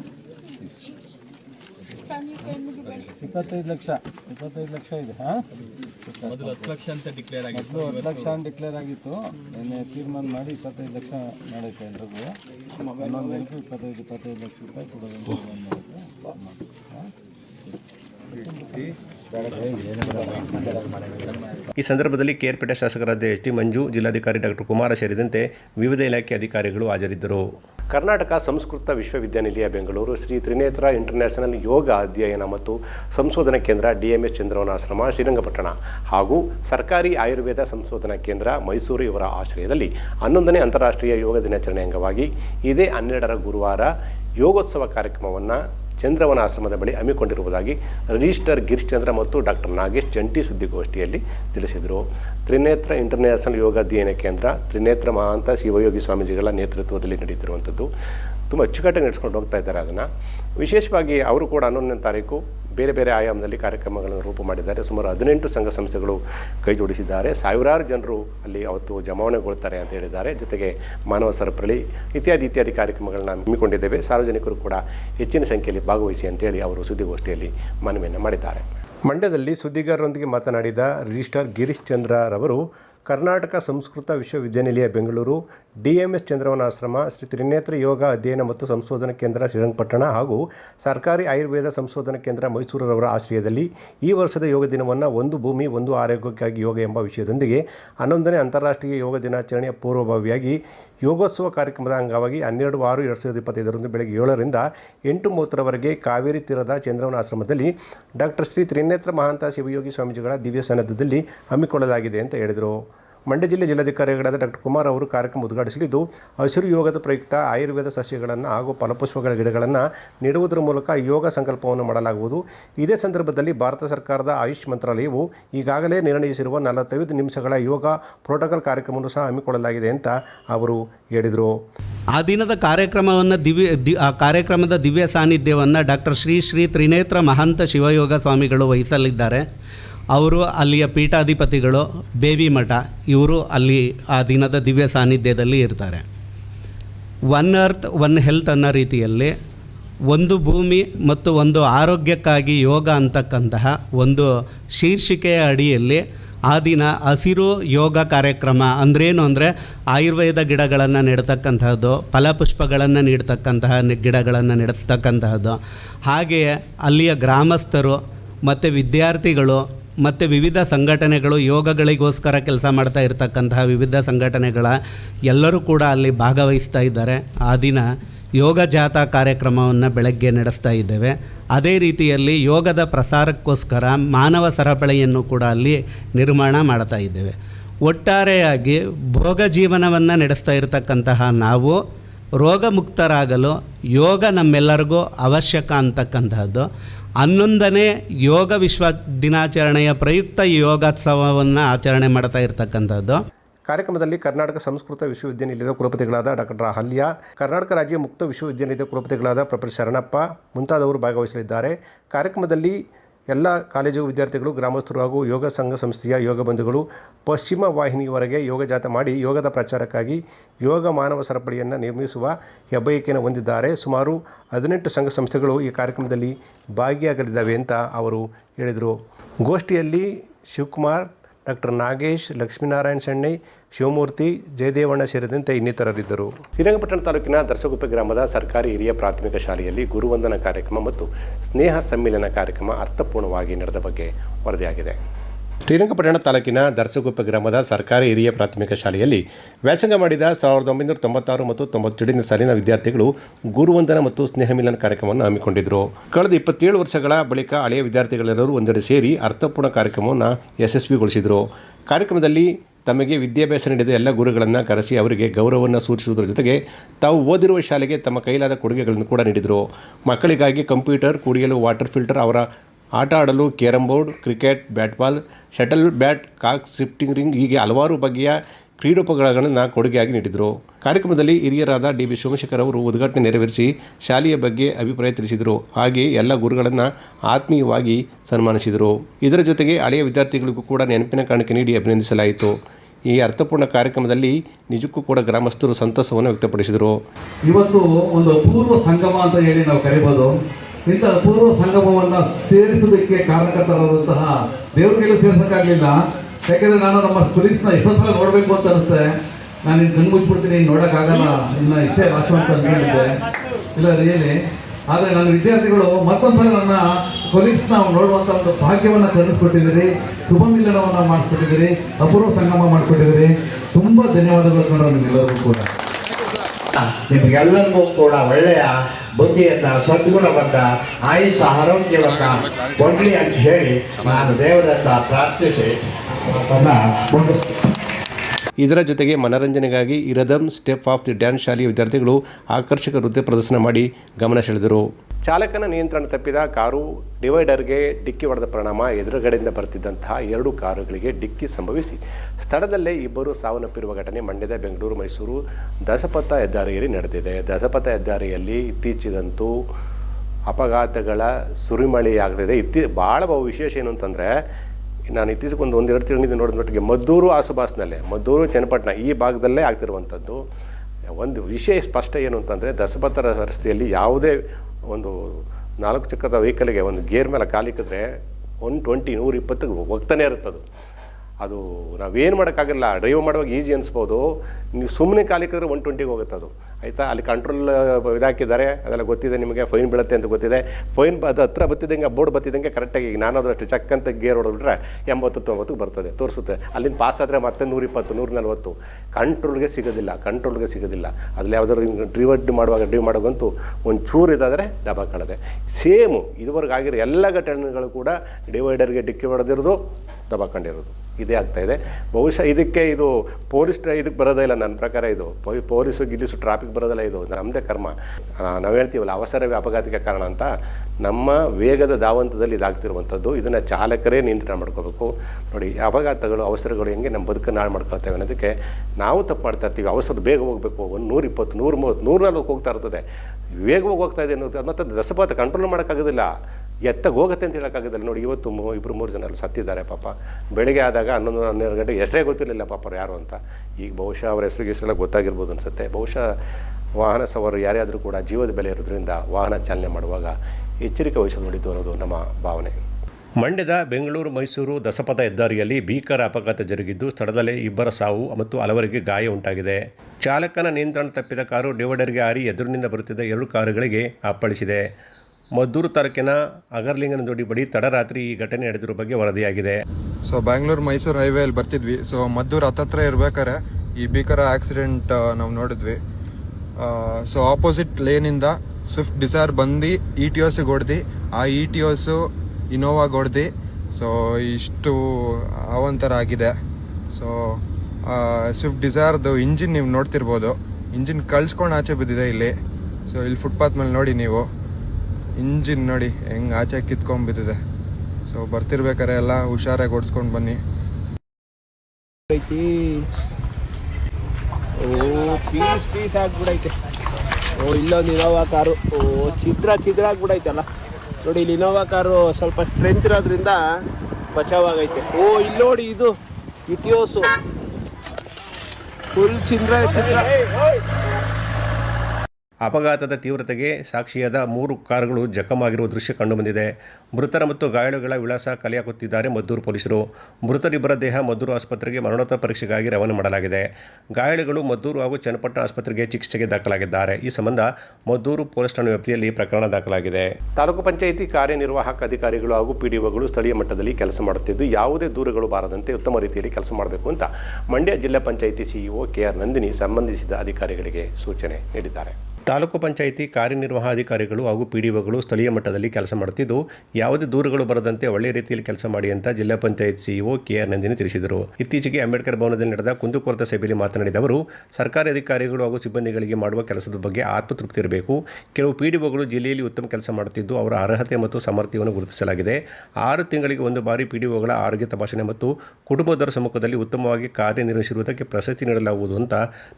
ಇಪ್ಪತ್ತೈದು ಲಕ್ಷ. ಇಪ್ಪತ್ತೈದು ಲಕ್ಷ ಇದೆ. ಹಾಂ? ಹತ್ತು ಲಕ್ಷ ಅಂತ ಡಿಕ್ಲೇರ್ ಆಗಿತ್ತು. ಮೊದಲು ಹತ್ತು ಲಕ್ಷ ಡಿಕ್ಲೇರ್ ಆಗಿತ್ತು. ನಿನ್ನೆ ತೀರ್ಮಾನ ಮಾಡಿ ಇಪ್ಪತ್ತೈದು ಲಕ್ಷ ಮಾಡೈತೆ ಎಲ್ರಿಗೂ. ಇನ್ನೊಂದು ಇಪ್ಪತ್ತೈದು ಇಪ್ಪತ್ತೈದು ಲಕ್ಷ ರೂಪಾಯಿ ಕೊಡೋದು ಅಂತ ತೀರ್ಮಾನ ಈ ಸಂದರ್ಭದಲ್ಲಿ ಕೇರ್ಪೇಟೆ ಶಾಸಕರಾದ ಎಚ್ ಡಿ ಮಂಜು, ಜಿಲ್ಲಾಧಿಕಾರಿ ಡಾಕ್ಟರ್ ಕುಮಾರ ಸೇರಿದಂತೆ ವಿವಿಧ ಇಲಾಖೆ ಅಧಿಕಾರಿಗಳು ಹಾಜರಿದ್ದರು. ಕರ್ನಾಟಕ ಸಂಸ್ಕೃತ ವಿಶ್ವವಿದ್ಯಾನಿಲಯ, ಬೆಂಗಳೂರು, ಶ್ರೀ ತ್ರಿನೇತ್ರ ಇಂಟರ್ನ್ಯಾಷನಲ್ ಯೋಗ ಅಧ್ಯಯನ ಮತ್ತು ಸಂಶೋಧನಾ ಕೇಂದ್ರ ಡಿಎಂಎಸ್ ಚಂದ್ರವನಾಶ್ರಮ ಶ್ರೀರಂಗಪಟ್ಟಣ ಹಾಗೂ ಸರ್ಕಾರಿ ಆಯುರ್ವೇದ ಸಂಶೋಧನಾ ಕೇಂದ್ರ ಮೈಸೂರು ಇವರ ಆಶ್ರಯದಲ್ಲಿ ಹನ್ನೊಂದನೇ ಅಂತಾರಾಷ್ಟ್ರೀಯ ಯೋಗ ದಿನಾಚರಣೆ ಅಂಗವಾಗಿ ಇದೇ ಹನ್ನೆರಡರ ಗುರುವಾರ ಯೋಗೋತ್ಸವ ಕಾರ್ಯಕ್ರಮವನ್ನು ಚಂದ್ರವನ ಆಶ್ರಮದ ಬಳಿ ಹಮ್ಮಿಕೊಂಡಿರುವುದಾಗಿ ರಿಜಿಸ್ಟರ್ ಗಿರಿಶ್ಚಂದ್ರ ಮತ್ತು ಡಾಕ್ಟರ್ ನಾಗೇಶ್ ಜಂಟಿ ಸುದ್ದಿಗೋಷ್ಠಿಯಲ್ಲಿ ತಿಳಿಸಿದರು. ತ್ರಿನೇತ್ರ ಇಂಟರ್ನ್ಯಾಷನಲ್ ಯೋಗ ಅಧ್ಯಯನ ಕೇಂದ್ರ, ತ್ರಿನೇತ್ರ ಮಹಾಂತ ಶಿವಯೋಗಿ ಸ್ವಾಮೀಜಿಗಳ ನೇತೃತ್ವದಲ್ಲಿ ನಡೆಯುತ್ತಿರುವಂಥದ್ದು. ತುಂಬ ಅಚ್ಚುಕಟ್ಟಾಗಿ ನಡೆಸ್ಕೊಂಡು ಹೋಗ್ತಾ ಇದ್ದಾರೆ ಅದನ್ನು. ವಿಶೇಷವಾಗಿ ಅವರು ಕೂಡ ಹನ್ನೊಂದನೇ ತಾರೀಕು ಬೇರೆ ಬೇರೆ ಆಯಾಮದಲ್ಲಿ ಕಾರ್ಯಕ್ರಮಗಳನ್ನು ರೂಪು ಮಾಡಿದ್ದಾರೆ. ಸುಮಾರು ಹದಿನೆಂಟು ಸಂಘ ಸಂಸ್ಥೆಗಳು ಕೈಜೋಡಿಸಿದ್ದಾರೆ ಸಾವಿರಾರು ಜನರು ಅಲ್ಲಿ ಅವತ್ತು ಜಮಾವಣೆಗೊಳ್ತಾರೆ ಅಂತ ಹೇಳಿದ್ದಾರೆ. ಜೊತೆಗೆ ಮಾನವ ಸರಪಳಿ ಇತ್ಯಾದಿ ಇತ್ಯಾದಿ ಕಾರ್ಯಕ್ರಮಗಳನ್ನ ಹಮ್ಮಿಕೊಂಡಿದ್ದೇವೆ. ಸಾರ್ವಜನಿಕರು ಕೂಡ ಹೆಚ್ಚಿನ ಸಂಖ್ಯೆಯಲ್ಲಿ ಭಾಗವಹಿಸಿ ಅಂತೇಳಿ ಅವರು ಸುದ್ದಿಗೋಷ್ಠಿಯಲ್ಲಿ ಮನವಿಯನ್ನು ಮಾಡಿದ್ದಾರೆ. ಮಂಡ್ಯದಲ್ಲಿ ಸುದ್ದಿಗಾರರೊಂದಿಗೆ ಮಾತನಾಡಿದ ರಿಜಿಸ್ಟರ್ ಗಿರೀಶ್ ಚಂದ್ರ ರವರು, ಕರ್ನಾಟಕ ಸಂಸ್ಕೃತ ವಿಶ್ವವಿದ್ಯಾನಿಲಯ, ಬೆಂಗಳೂರು ಡಿಎಂಎಸ್ ಚಂದ್ರವನ ಆಶ್ರಮ ಶ್ರೀ ತ್ರಿನೇತ್ರ ಯೋಗ ಅಧ್ಯಯನ ಮತ್ತು ಸಂಶೋಧನಾ ಕೇಂದ್ರ ಶ್ರೀರಂಗಪಟ್ಟಣ ಹಾಗೂ ಸರ್ಕಾರಿ ಆಯುರ್ವೇದ ಸಂಶೋಧನಾ ಕೇಂದ್ರ ಮೈಸೂರವರ ಆಶ್ರಯದಲ್ಲಿ ಈ ವರ್ಷದ ಯೋಗ ದಿನವನ್ನು ಒಂದು ಭೂಮಿ, ಒಂದು ಆರೋಗ್ಯಕ್ಕಾಗಿ ಯೋಗ ಎಂಬ ವಿಷಯದೊಂದಿಗೆ ಹನ್ನೊಂದನೇ ಅಂತಾರಾಷ್ಟ್ರೀಯ ಯೋಗ ದಿನಾಚರಣೆಯ ಪೂರ್ವಭಾವಿಯಾಗಿ ಯೋಗೋತ್ಸವ ಕಾರ್ಯಕ್ರಮದ ಅಂಗವಾಗಿ ಹನ್ನೆರಡು ಆರು ಎರಡು ಸಾವಿರದ ಇಪ್ಪತ್ತೈದರಂದು ಬೆಳಗ್ಗೆ ಏಳರಿಂದ ಎಂಟು ಮೂವತ್ತರವರೆಗೆ ಕಾವೇರಿ ತೀರದ ಚಂದ್ರವನ ಆಶ್ರಮದಲ್ಲಿ ಡಾಕ್ಟರ್ ಶ್ರೀ ತ್ರಿನೇತ್ರ ಮಹಾಂತ ಶಿವಯೋಗಿ ಸ್ವಾಮೀಜಿಗಳ ದಿವ್ಯ ಸನ್ನದ್ಧದಲ್ಲಿ ಹಮ್ಮಿಕೊಳ್ಳಲಾಗಿದೆ ಅಂತ ಹೇಳಿದರು. ಮಂಡ್ಯ ಜಿಲ್ಲೆ ಜಿಲ್ಲಾಧಿಕಾರಿಗಳಾದ ಡಾಕ್ಟರ್ ಕುಮಾರ್ ಅವರು ಕಾರ್ಯಕ್ರಮ ಉದ್ಘಾಟಿಸಲಿದ್ದು, ಹಸಿರು ಯೋಗದ ಪ್ರಯುಕ್ತ ಆಯುರ್ವೇದ ಸಸ್ಯಗಳನ್ನು ಹಾಗೂ ಫಲಪುಷ್ಪಗಳ ಗಿಡಗಳನ್ನು ನೀಡುವುದರ ಮೂಲಕ ಯೋಗ ಸಂಕಲ್ಪವನ್ನು ಮಾಡಲಾಗುವುದು. ಇದೇ ಸಂದರ್ಭದಲ್ಲಿ ಭಾರತ ಸರ್ಕಾರದ ಆಯುಷ್ ಮಂತ್ರಾಲಯವು ಈಗಾಗಲೇ ನಿರ್ಣಯಿಸಿರುವ ನಲವತ್ತೈದು ನಿಮಿಷಗಳ ಯೋಗ ಪ್ರೋಟೋಕಾಲ್ ಕಾರ್ಯಕ್ರಮವನ್ನು ಸಹ ಹಮ್ಮಿಕೊಳ್ಳಲಾಗಿದೆ ಅಂತ ಅವರು ಹೇಳಿದರು. ಆ ದಿನದ ಕಾರ್ಯಕ್ರಮವನ್ನು ದಿವ್ಯ, ದಿ, ಆ ಕಾರ್ಯಕ್ರಮದ ದಿವ್ಯ ಸಾನ್ನಿಧ್ಯವನ್ನು ಡಾಕ್ಟರ್ ಶ್ರೀ ಶ್ರೀ ತ್ರಿನೇತ್ರ ಮಹಂತ ಶಿವಯೋಗ ಸ್ವಾಮಿಗಳು ವಹಿಸಲಿದ್ದಾರೆ. ಅವರು ಅಲ್ಲಿಯ ಪೀಠಾಧಿಪತಿಗಳು, ಬೇಬಿ ಮಠ, ಇವರು ಅಲ್ಲಿ ಆ ದಿನದ ದಿವ್ಯ ಸಾನ್ನಿಧ್ಯದಲ್ಲಿ ಇರ್ತಾರೆ. ಒನ್ ಅರ್ತ್, ಒನ್ ಹೆಲ್ತ್ ಅನ್ನೋ ರೀತಿಯಲ್ಲಿ ಒಂದು ಭೂಮಿ ಮತ್ತು ಒಂದು ಆರೋಗ್ಯಕ್ಕಾಗಿ ಯೋಗ ಅಂತಕ್ಕಂತಹ ಒಂದು ಶೀರ್ಷಿಕೆಯ ಅಡಿಯಲ್ಲಿ ಆ ದಿನ ಹಸಿರು ಯೋಗ ಕಾರ್ಯಕ್ರಮ ಅಂದ್ರೇನು ಅಂದರೆ ಆಯುರ್ವೇದ ಗಿಡಗಳನ್ನು ನೆಡ್ತಕ್ಕಂತಹದ್ದು, ಫಲಪುಷ್ಪಗಳನ್ನು ನೀಡ್ತಕ್ಕಂತಹ ಗಿಡಗಳನ್ನು ನೆಡೆಸ್ತಕ್ಕಂತಹದ್ದು ಹಾಗೆಯೇ ಅಲ್ಲಿಯ ಗ್ರಾಮಸ್ಥರು ಮತ್ತು ವಿದ್ಯಾರ್ಥಿಗಳು ಮತ್ತು ವಿವಿಧ ಸಂಘಟನೆಗಳು ಯೋಗಗಳಿಗೋಸ್ಕರ ಕೆಲಸ ಮಾಡ್ತಾ ಇರತಕ್ಕಂತಹ ವಿವಿಧ ಸಂಘಟನೆಗಳ ಎಲ್ಲರೂ ಕೂಡ ಅಲ್ಲಿ ಭಾಗವಹಿಸ್ತಾ ಇದ್ದಾರೆ. ಆ ದಿನ ಯೋಗ ಜಾಥಾ ಕಾರ್ಯಕ್ರಮವನ್ನು ಬೆಳಗ್ಗೆ ನಡೆಸ್ತಾ ಇದ್ದೇವೆ. ಅದೇ ರೀತಿಯಲ್ಲಿ ಯೋಗದ ಪ್ರಸಾರಕ್ಕೋಸ್ಕರ ಮಾನವ ಸರಪಳಿಯನ್ನು ಕೂಡ ಅಲ್ಲಿ ನಿರ್ಮಾಣ ಮಾಡ್ತಾ ಇದ್ದೇವೆ. ಒಟ್ಟಾರೆಯಾಗಿ ಭೋಗ ಜೀವನವನ್ನು ನಡೆಸ್ತಾ ಇರತಕ್ಕಂತಹ ನಾವು ರೋಗಮುಕ್ತರಾಗಲು ಯೋಗ ನಮ್ಮೆಲ್ಲರಿಗೂ ಅವಶ್ಯಕ ಅಂತಕ್ಕಂತಹದ್ದು. ಹನ್ನೊಂದನೇ ಯೋಗ ವಿಶ್ವ ದಿನಾಚರಣೆಯ ಪ್ರಯುಕ್ತ ಯೋಗೋತ್ಸವವನ್ನು ಆಚರಣೆ ಮಾಡ್ತಾ ಇರತಕ್ಕಂಥದ್ದು ಕಾರ್ಯಕ್ರಮದಲ್ಲಿ ಕರ್ನಾಟಕ ಸಂಸ್ಕೃತ ವಿಶ್ವವಿದ್ಯಾನಿಲಯದ ಕುಲಪತಿಗಳಾದ ಡಾಕ್ಟರ್ ಅಹಲ್ಯ, ಕರ್ನಾಟಕ ರಾಜ್ಯ ಮುಕ್ತ ವಿಶ್ವವಿದ್ಯಾನಿಲಯದ ಕುಲಪತಿಗಳಾದ ಪ್ರೊಫೆಸರ್ ಶರಣಪ್ಪ ಮುಂತಾದವರು ಭಾಗವಹಿಸಲಿದ್ದಾರೆ. ಕಾರ್ಯಕ್ರಮದಲ್ಲಿ ಎಲ್ಲ ಕಾಲೇಜು ವಿದ್ಯಾರ್ಥಿಗಳು, ಗ್ರಾಮಸ್ಥರು ಹಾಗೂ ಯೋಗ ಸಂಘ ಸಂಸ್ಥೆಯ ಯೋಗ ಬಂಧುಗಳು ಪಶ್ಚಿಮ ವಾಹಿನಿಯವರೆಗೆ ಯೋಗ ಜಾಥಾ ಮಾಡಿ ಯೋಗದ ಪ್ರಚಾರಕ್ಕಾಗಿ ಯೋಗ ಮಾನವ ಸರಪಳಿಯನ್ನು ನಿರ್ಮಿಸುವ ಹೆಬ್ಬಯಕೆಯನ್ನು ಹೊಂದಿದ್ದಾರೆ. ಸುಮಾರು ಹದಿನೆಂಟು ಸಂಘ ಸಂಸ್ಥೆಗಳು ಈ ಕಾರ್ಯಕ್ರಮದಲ್ಲಿ ಭಾಗಿಯಾಗಲಿದ್ದಾವೆ ಅಂತ ಅವರು ಹೇಳಿದರು. ಗೋಷ್ಠಿಯಲ್ಲಿ ಶಿವಕುಮಾರ್, ಡಾಕ್ಟರ್ ನಾಗೇಶ್, ಲಕ್ಷ್ಮೀನಾರಾಯಣ ಶೆಣ್ಣೈ ಶಿವಮೂರ್ತಿ ಜಯದೇವಣ್ಣ ಸೇರಿದಂತೆ ಇನ್ನಿತರರಿದ್ದರು. ಶ್ರೀರಂಗಪಟ್ಟಣ ತಾಲೂಕಿನ ದರ್ಶಗುಪ್ಪೆ ಗ್ರಾಮದ ಸರ್ಕಾರಿ ಹಿರಿಯ ಪ್ರಾಥಮಿಕ ಶಾಲೆಯಲ್ಲಿ ಗುರುವಂದನ ಕಾರ್ಯಕ್ರಮ ಮತ್ತು ಸ್ನೇಹ ಸಮ್ಮಿಲನ ಕಾರ್ಯಕ್ರಮ ಅರ್ಥಪೂರ್ಣವಾಗಿ ನಡೆದ ಬಗ್ಗೆ ವರದಿಯಾಗಿದೆ. ಶ್ರೀರಂಗಪಟ್ಟಣ ತಾಲೂಕಿನ ದರ್ಸಗುಪ್ಪೆ ಗ್ರಾಮದ ಸರ್ಕಾರಿ ಹಿರಿಯ ಪ್ರಾಥಮಿಕ ಶಾಲೆಯಲ್ಲಿ ವ್ಯಾಸಂಗ ಮಾಡಿದ ಸಾವಿರದ ಒಂಬೈನೂರ ತೊಂಬತ್ತಾರು ಮತ್ತು ತೊಂಬತ್ತೆರಡನೇ ಸಾಲಿನ ವಿದ್ಯಾರ್ಥಿಗಳು ಗುರುವಂದನ ಮತ್ತು ಸ್ನೇಹ ಮಿಲನ ಕಾರ್ಯಕ್ರಮವನ್ನು ಹಮ್ಮಿಕೊಂಡಿದ್ದರು ಕಳೆದ ಇಪ್ಪತ್ತೇಳು ವರ್ಷಗಳ ಬಳಿಕ ಹಳೆಯ ವಿದ್ಯಾರ್ಥಿಗಳೆಲ್ಲರೂ ಒಂದೆಡೆ ಸೇರಿ ಅರ್ಥಪೂರ್ಣ ಕಾರ್ಯಕ್ರಮವನ್ನು ಯಶಸ್ವಿಗೊಳಿಸಿದರು. ಕಾರ್ಯಕ್ರಮದಲ್ಲಿ ತಮಗೆ ವಿದ್ಯಾಭ್ಯಾಸ ನೀಡಿದ ಎಲ್ಲ ಗುರುಗಳನ್ನು ಕರೆಸಿ ಅವರಿಗೆ ಗೌರವವನ್ನು ಸೂಚಿಸುವುದರ ಜೊತೆಗೆ ತಾವು ಓದಿರುವ ಶಾಲೆಗೆ ತಮ್ಮ ಕೈಲಾದ ಕೊಡುಗೆಗಳನ್ನು ಕೂಡ ನೀಡಿದರು. ಮಕ್ಕಳಿಗಾಗಿ ಕಂಪ್ಯೂಟರ್, ಕುಡಿಯಲು ವಾಟರ್ ಫಿಲ್ಟರ್, ಅವರ ಆಟ ಆಡಲು carrom board, cricket bat ball shuttle bat, cock, shifting ring ಹೀಗೆ ಹಲವಾರು ಬಗೆಯ ಕ್ರೀಡೋಪಕರಣಗಳನ್ನು ಕೊಡುಗೆಯಾಗಿ ನೀಡಿದರು. ಕಾರ್ಯಕ್ರಮದಲ್ಲಿ ಹಿರಿಯರಾದ ಡಿ ಬಿ ಸೋಮಶೇಖರ್ ಅವರು ಉದ್ಘಾಟನೆ ನೆರವೇರಿಸಿ ಶಾಲೆಯ ಬಗ್ಗೆ ಅಭಿಪ್ರಾಯ ತಿಳಿಸಿದರು. ಹಾಗೆಯೇ ಎಲ್ಲ ಗುರುಗಳನ್ನು ಆತ್ಮೀಯವಾಗಿ ಸನ್ಮಾನಿಸಿದರು. ಇದರ ಜೊತೆಗೆ ಹಳೆಯ ವಿದ್ಯಾರ್ಥಿಗಳಿಗೂ ಕೂಡ ನೆನಪಿನ ಕಾಣಿಕೆ ನೀಡಿ ಅಭಿನಂದಿಸಲಾಯಿತು. ಈ ಅರ್ಥಪೂರ್ಣ ಕಾರ್ಯಕ್ರಮದಲ್ಲಿ ನಿಜಕ್ಕೂ ಕೂಡ ಗ್ರಾಮಸ್ಥರು ಸಂತಸವನ್ನು ವ್ಯಕ್ತಪಡಿಸಿದರು. ಇವತ್ತು ಒಂದು ಪೂರ್ವ ಸಂಗಮ ಅಂತ ಹೇಳಿ ನಾವು ಕರಿಬೋದು. ಇಂಥ ಪೂರ್ವ ಸಂಗಮವನ್ನು ಸೇರಿಸೋದಕ್ಕೆ ಕಾರಣಕರ್ತರಾದಂತಹ ದೇವ್ರ ಸೇರಿಸೋಕ್ಕಾಗಲಿಲ್ಲ ಸೇರ್ಸಕ್ಕಾಗ್ಲಿಲ್ಲ. ಯಾಕಂದ್ರೆ ನಾನು ನಮ್ಮ ಸ್ಟುಡೆಂಟ್ಸ್ನ ಸಲ ನೋಡಬೇಕು ಅಂತ ಅನಿಸ್ತೆ ನಾನು ಇನ್ನು ಕಣ್ಣು ಮುಚ್ಚಿಬಿಡ್ತೀನಿ ನೋಡೋಕ್ಕಾಗಲ್ಲ ಇನ್ನು ಇಷ್ಟೇ ಲಾಸ್ಟ್ ಅಂತ ಅಂದ್ಕೊಂಡಿದ್ದೆ. ಇಲ್ಲ ರಿಯಲಿ ಆದರೆ ನನ್ನ ವಿದ್ಯಾರ್ಥಿಗಳು ಮತ್ತೊಂದ್ಸಲ ನನ್ನ ಕೊಲೀಗ್ಸ್ನ ನೋಡುವಂಥ ಒಂದು ಭಾಗ್ಯವನ್ನು ಕರುಣಿಸ್ಕೊಟ್ಟಿದ್ದೀರಿ ಶುಭ ಮಿಲನವನ್ನು ಮಾಡಿಸ್ಕೊಟ್ಟಿದ್ದೀರಿ. ಅಪೂರ್ವ ಸಂಗಮ ಮಾಡಿಕೊಟ್ಟಿದ್ದೀರಿ ತುಂಬ ಧನ್ಯವಾದಗಳು ನಿಮ್ಮೆಲ್ಲರಿಗೂ ಕೂಡ. ನಿಮಗೆಲ್ಲರಿಗೂ ಕೂಡ ಒಳ್ಳೆಯ ಬುದ್ಧಿಯನ್ನ ಸದ್ಗುಣವನ್ನ ಆಯುಷ ಆರೋಗ್ಯವನ್ನ ಕೊಡ್ಲಿ ಅಂತ ಹೇಳಿ ನಾನು ದೇವರನ್ನ ಪ್ರಾರ್ಥಿಸಿ ಇದರ ಜೊತೆಗೆ ಮನರಂಜನೆಗಾಗಿ ಇರದಮ್ ಸ್ಟೆಪ್ ಆಫ್ ದಿ ಡ್ಯಾನ್ಸ್ ಶಾಲೆಯ ವಿದ್ಯಾರ್ಥಿಗಳು ಆಕರ್ಷಕ ನೃತ್ಯ ಪ್ರದರ್ಶನ ಮಾಡಿ ಗಮನ ಸೆಳೆದರು. ಚಾಲಕನ ನಿಯಂತ್ರಣ ತಪ್ಪಿದ ಕಾರು ಡಿವೈಡರ್ಗೆ ಡಿಕ್ಕಿ ಹೊಡೆದ ಪರಿಣಾಮ ಎದುರುಗಡೆಯಿಂದ ಬರ್ತಿದ್ದಂತಹ ಎರಡು ಕಾರುಗಳಿಗೆ ಡಿಕ್ಕಿ ಸಂಭವಿಸಿ ಸ್ಥಳದಲ್ಲೇ ಇಬ್ಬರು ಸಾವನ್ನಪ್ಪಿರುವ ಘಟನೆ ಮಂಡ್ಯದ ಬೆಂಗಳೂರು, ಮೈಸೂರು ದಸಪಥ ಹೆದ್ದಾರಿಯಲ್ಲಿ ನಡೆದಿದೆ. ದಸಪಥ ಹೆದ್ದಾರಿಯಲ್ಲಿ ಇತ್ತೀಚಿದಂತೂ ಅಪಘಾತಗಳ ಸುರಿಮಳೆಯಾಗ್ತಿದೆ ಇತ್ತೀ ಭಾಳ ಬಹು ವಿಶೇಷ ಏನು ಅಂತಂದರೆ, ನಾನು ಇತ್ತೀಚೆಗೊಂದು ಒಂದೆರಡು ತಿಂಗಳಿಂದ ನೋಡಿದ ಮಟ್ಟಿಗೆ ಮದ್ದೂರು ಆಸುಬಾಸ್ನಲ್ಲೇ ಮದ್ದೂರು ಚನ್ನಪಟ್ಟಣ ಈ ಭಾಗದಲ್ಲೇ ಆಗ್ತಿರುವಂಥದ್ದು ಒಂದು ವಿಷಯ ಸ್ಪಷ್ಟ ಏನು ಅಂತಂದರೆ ದಸಪಥ ರಸ್ತೆಯಲ್ಲಿ ಯಾವುದೇ ಒಂದು ನಾಲ್ಕು ಚಕ್ರದ ವೆಹಿಕಲ್ಗೆ ಒಂದು ಗೇರ್ ಮೇಲೆ ಕಾಲಿಕ್ಕಿದ್ರೆ ಒನ್ ಟ್ವೆಂಟಿ ನೂರ ಇಪ್ಪತ್ತಿಗೆ ಹೋಗ್ತಾನೆ ಇರುತ್ತದು. ಅದು ನಾವೇನು ಮಾಡೋಕ್ಕಾಗಲ್ಲ ಡ್ರೈವ್ ಮಾಡುವಾಗ ಈಸಿ ಅನಿಸ್ಬೋದು. ನೀವು ಸುಮ್ಮನೆ ಕಾಲಿಕ್ಕಿದ್ರೆ ಒನ್ ಟ್ವೆಂಟಿಗೆ ಹೋಗುತ್ತೆ ಅದು. ಆಯಿತಾ? ಅಲ್ಲಿ ಕಂಟ್ರೋಲ್ ಇದಾಕಿದ್ದಾರೆ. ಅದೆಲ್ಲ ಗೊತ್ತಿದೆ ನಿಮಗೆ ಫೈನ್ ಬೀಳುತ್ತೆ ಅಂತ ಗೊತ್ತಿದೆ. ಫೈನ್ ಅದು ಹತ್ರ ಬತ್ತಿದ್ದಂಗೆ ಬೋರ್ಡ್ ಬತ್ತಿದ್ದಂಗೆ ಕರೆಕ್ಟಾಗಿ ಈಗ ನಾನಾದರೂ ಅಷ್ಟು ಚಕ್ಕಂತ ಗೇರ್ ಹೊಡೆದ್ಬಿಟ್ರೆ ಎಂಬತ್ತು ತೊಂಬತ್ತಕ್ಕೆ ಬರ್ತದೆ, ತೋರಿಸುತ್ತೆ. ಅಲ್ಲಿಂದ ಪಾಸ್ ಆದರೆ ಮತ್ತೆ ನೂರಿಪ್ಪತ್ತು ನೂರ ನಲ್ವತ್ತು ಕಂಟ್ರೋಲ್ಗೆ ಸಿಗೋದಿಲ್ಲ ಕಂಟ್ರೋಲ್ಗೆ ಸಿಗೋದಿಲ್ಲ. ಅದ್ರಲ್ಲಿ ಹಿಂಗೆ ಡ್ರಿವರ್ಡ್ ಮಾಡುವಾಗ ಡ್ರೀವ್ ಮಾಡೋಗಂತೂ ಒಂದು ಚೂರು ಇದಾದರೆ ಡಬ್ಬ ಕಾಣದೆ. ಸೇಮು ಇದುವರೆಗೆ ಆಗಿರೋ ಎಲ್ಲ ಘಟನೆಗಳು ಕೂಡ ಡಿವೈಡರ್ಗೆ ಡಿಕ್ಕಿ ಹೊಡೆದಿರೋದು, ದಬ ಕಂಡಿರೋದು. ಇದೇ ಇದೆ. ಬಹುಶಃ ಇದಕ್ಕೆ ಇದು ಪೊಲೀಸ್ ಇದಕ್ಕೆ ಬರೋದೇ ಇಲ್ಲ. ನನ್ನ ಪ್ರಕಾರ ಇದು ಪೊಲೀಸು ಗಿಲ್ಲಿಸು ಟ್ರಾಫಿಕ್ ಬರೋದಿಲ್ಲ ಇದು. ನಮ್ಮದೇ ಕರ್ಮ. ನಾವು ಹೇಳ್ತೀವಲ್ಲ ಅವಸರವೇ ಅಪಘಾತಕ್ಕೆ ಕಾರಣ ಅಂತ. ನಮ್ಮ ವೇಗದ ಧಾವಂತದಲ್ಲಿ ಇದಾಗ್ತಿರುವಂಥದ್ದು. ಇದನ್ನು ಚಾಲಕರೇ ನಿಯಂತ್ರಣ ಮಾಡ್ಕೋಬೇಕು. ನೋಡಿ, ಅಪಘಾತಗಳು, ಅವಸರಗಳು ಹೆಂಗೆ ನಮ್ಮ ಬದುಕನ್ನು ಹಾಳು ಮಾಡ್ಕೊಳ್ತೇವೆ ಅನ್ನೋದಕ್ಕೆ ನಾವು ತಪ್ಪು ಮಾಡ್ತಾ ಇರ್ತೀವಿ. ಅವಸರ ಬೇಗ ಹೋಗಬೇಕು. ಒಂದು ನೂರ ಇಪ್ಪತ್ತು, ನೂರ ಮೂವತ್ತು, ನೂರ ನಾಲ್ಕು ಹೋಗ್ತಾ ಇರ್ತದೆ. ವೇಗವಾಗಿ ಹೋಗ್ತಾ ಇದೆ ಅನ್ನೋದು ಮತ್ತೆ ದಸಪಾತ ಕಂಟ್ರೋಲ್ ಮಾಡೋಕ್ಕಾಗೋದಿಲ್ಲ. ಎತ್ತಾಗ ಹೋಗುತ್ತೆ ಅಂತ ಹೇಳೋಕ್ಕಾಗುತ್ತಲ್ಲ ನೋಡಿ, ಇವತ್ತು ಇಬ್ಬರು ಮೂರು ಜನ ಅಲ್ಲಿ ಸತ್ತಿದ್ದಾರೆ ಪಾಪ. ಬೆಳಗ್ಗೆ ಆದಾಗ ಹನ್ನೊಂದು, ಹನ್ನೆರಡು ಗಂಟೆ ಹೆಸರೇ ಗೊತ್ತಿರಲಿಲ್ಲ ಪಾಪ ಅವ್ರು ಯಾರು ಅಂತ. ಈಗ ಬಹುಶಃ ಅವ್ರ ಹೆಸರು ಹೆಸರೆಲ್ಲ ಗೊತ್ತಾಗಿರ್ಬೋದು ಅನಿಸುತ್ತೆ. ಬಹುಶಃ ವಾಹನ ಸವಾರರು ಯಾರೇ ಕೂಡ ಜೀವದ ಬೆಲೆ ಇರೋದ್ರಿಂದ ವಾಹನ ಚಾಲನೆ ಮಾಡುವಾಗ ಎಚ್ಚರಿಕೆ ವಹಿಸಲು ನೋಡಿದ್ದು ಅನ್ನೋದು ನಮ್ಮ ಭಾವನೆ. ಮಂಡ್ಯದ ಬೆಂಗಳೂರು, ಮೈಸೂರು ದಸಪಥ ಹೆದ್ದಾರಿಯಲ್ಲಿ ಭೀಕರ ಅಪಘಾತ ಜರುಗಿದ್ದು ಸ್ಥಳದಲ್ಲೇ ಇಬ್ಬರ ಸಾವು ಮತ್ತು ಹಲವರಿಗೆ ಗಾಯ ಉಂಟಾಗಿದೆ. ಚಾಲಕನ ನಿಯಂತ್ರಣ ತಪ್ಪಿದ ಕಾರು ಡಿವೈಡರ್ಗೆ ಹಾರಿ ಎದುರಿನಿಂದ ಬರುತ್ತಿದ್ದ ಎರಡು ಕಾರುಗಳಿಗೆ ಅಪ್ಪಳಿಸಿದೆ. ಮದ್ದೂರು ತಾಲೂಕಿನ ಅಗರ್ಲಿಂಗನದೊಡ್ಡಿ ಬಳಿ ತಡರಾತ್ರಿ ಈ ಘಟನೆ ನಡೆದಿರುವ ಬಗ್ಗೆ ವರದಿಯಾಗಿದೆ. ಸೊ ಬ್ಯಾಂಗ್ಳೂರ್ ಮೈಸೂರು ಹೈವೇಲಿ ಬರ್ತಿದ್ವಿ. ಸೊ ಮದ್ದೂರು ಹತ್ತತ್ರ ಇರ್ಬೇಕಾರೆ ಈ ಭೀಕರ ಆಕ್ಸಿಡೆಂಟ್ ನಾವು ನೋಡಿದ್ವಿ. ಸೊ ಆಪೋಸಿಟ್ ಲೇನಿಂದ ಸ್ವಿಫ್ಟ್ ಡಿಸೈರ್ ಬಂದು ಇ ಟಿ ಓಸಿಗೆ ಹೊಡ್ದು, ಆ ಇ ಟಿ ಓಸು ಇನೋವಾಗ ಹೊಡ್ದು ಸೊ ಇಷ್ಟು ಅವಂತರ ಆಗಿದೆ. ಸೊ ಸ್ವಿಫ್ಟ್ ಡಿಸೈರ್ದು ಇಂಜಿನ್ ನೀವು ನೋಡ್ತಿರ್ಬೋದು. ಇಂಜಿನ್ ಕಳ್ಸ್ಕೊಂಡು ಆಚೆ ಬಿದ್ದಿದೆ ಇಲ್ಲಿ. ಸೊ ಇಲ್ಲಿ ಫುಟ್ಪಾತ್ ಮೇಲೆ ನೋಡಿ ನೀವು. ಇಂಜಿನ್ ನೋಡಿ, ಹೆಂಗೆ ಆಚೆ ಕಿತ್ಕೊಂಡ್ಬಿದ್ದಿದೆ ಸೊ ಬರ್ತಿರ್ಬೇಕಾರೆ ಎಲ್ಲ ಹುಷಾರಾಗಿ ಓಡಿಸ್ಕೊಂಡು ಬನ್ನಿ. ಐತಿ. ಓ, ಪೀಸ್ ಪೀಸ್ ಆಗ್ಬಿಡೈತೆ. ಓ, ಇಲ್ಲೊಂದು ಇನೋವಾ ಕಾರು. ಓ ಚಿತ್ರ ಚಿತ್ರ ಆಗ್ಬಿಡೈತಲ್ಲ. ನೋಡಿ, ಇಲ್ಲಿ ಇನೋವಾ ಕಾರು ಸ್ವಲ್ಪ ಸ್ಟ್ರೆಂತ್ ಇರೋದ್ರಿಂದ ಬಚಾವಾಗೈತೆ. ಓ ಇಲ್ಲಿ ನೋಡಿ ಇದು ಇಟಿಯೋಸು ಫುಲ್ ಚಿಂದ್ರ ಚಿತ್ರ ಅಪಘಾತದ ತೀವ್ರತೆಗೆ ಸಾಕ್ಷಿಯಾದ ಮೂರು ಕಾರುಗಳು ಜಖಮಾಗಿರುವ ದೃಶ್ಯ ಕಂಡುಬಂದಿದೆ. ಮೃತರ ಮತ್ತು ಗಾಯಾಳುಗಳ ವಿಳಾಸ ಕಲಿಯಾಕುತ್ತಿದ್ದಾರೆ ಮದ್ದೂರು ಪೊಲೀಸರು. ಮೃತರಿಬ್ಬರ ದೇಹ ಮದ್ದೂರು ಆಸ್ಪತ್ರೆಗೆ ಮರಣೋತ್ತರ ಪರೀಕ್ಷೆಗಾಗಿ ರವಾನೆ ಮಾಡಲಾಗಿದೆ. ಗಾಯಾಳುಗಳು ಮದ್ದೂರು ಹಾಗೂ ಚನ್ನಪಟ್ಟಣ ಆಸ್ಪತ್ರೆಗೆ ಚಿಕಿತ್ಸೆಗೆ ದಾಖಲಾಗಿದ್ದಾರೆ. ಈ ಸಂಬಂಧ ಮದ್ದೂರು ಪೊಲೀಸ್ ಠಾಣೆ ವ್ಯಾಪ್ತಿಯಲ್ಲಿ ಪ್ರಕರಣ ದಾಖಲಾಗಿದೆ. ತಾಲೂಕು ಪಂಚಾಯಿತಿ ಕಾರ್ಯನಿರ್ವಾಹಕ ಅಧಿಕಾರಿಗಳು ಹಾಗೂ ಪಿಡಿಒಗಳು ಸ್ಥಳೀಯ ಮಟ್ಟದಲ್ಲಿ ಕೆಲಸ ಮಾಡುತ್ತಿದ್ದು, ಯಾವುದೇ ದೂರುಗಳು ಬಾರದಂತೆ ಉತ್ತಮ ರೀತಿಯಲ್ಲಿ ಕೆಲಸ ಮಾಡಬೇಕು ಅಂತ ಮಂಡ್ಯ ಜಿಲ್ಲಾ ಪಂಚಾಯಿತಿ ಸಿಇಒ ಕೆಆರ್ ನಂದಿನಿ ಸಂಬಂಧಿಸಿದ ಅಧಿಕಾರಿಗಳಿಗೆ ಸೂಚನೆ ನೀಡಿದ್ದಾರೆ. ತಾಲೂಕು ಪಂಚಾಯಿತಿ ಕಾರ್ಯನಿರ್ವಹಣಾಧಿಕಾರಿಗಳು ಹಾಗೂ ಪಿಡಿಒಗಳು ಸ್ಥಳೀಯ ಮಟ್ಟದಲ್ಲಿ ಕೆಲಸ ಮಾಡುತ್ತಿದ್ದು, ಯಾವುದೇ ದೂರುಗಳು ಬರದಂತೆ ಒಳ್ಳೆಯ ರೀತಿಯಲ್ಲಿ ಕೆಲಸ ಮಾಡಿ ಅಂತ ಜಿಲ್ಲಾ ಪಂಚಾಯತ್ ಸಿಇಒ ಕೆಆರ್ ನಂದಿನಿ ತಿಳಿಸಿದರು. ಇತ್ತೀಚೆಗೆ ಅಂಬೇಡ್ಕರ್ ಭವನದಲ್ಲಿ ನಡೆದ ಕುಂದುಕೊರತೆ ಸಭೆಯಲ್ಲಿ ಮಾತನಾಡಿದ ಅವರು, ಸರ್ಕಾರಿ ಅಧಿಕಾರಿಗಳು ಹಾಗೂ ಸಿಬ್ಬಂದಿಗಳಿಗೆ ಮಾಡುವ ಕೆಲಸದ ಬಗ್ಗೆ ಆತ್ಮತೃಪ್ತಿ ಇರಬೇಕು. ಕೆಲವು ಪಿಡಿಒಗಳು ಜಿಲ್ಲೆಯಲ್ಲಿ ಉತ್ತಮ ಕೆಲಸ ಮಾಡುತ್ತಿದ್ದು, ಅವರ ಅರ್ಹತೆ ಮತ್ತು ಸಾಮರ್ಥ್ಯವನ್ನು ಗುರುತಿಸಲಾಗಿದೆ. ಆರು ತಿಂಗಳಿಗೆ ಒಂದು ಬಾರಿ ಪಿಡಿಒಗಳ ಆರೋಗ್ಯ ತಪಾಸಣೆ ಮತ್ತು ಕುಟುಂಬದವರ ಸಮ್ಮುಖದಲ್ಲಿ ಉತ್ತಮವಾಗಿ ಕಾರ್ಯನಿರ್ವಹಿಸಿರುವುದಕ್ಕೆ ಪ್ರಶಸ್ತಿ ನೀಡಲಾಗುವುದು ಅಂತ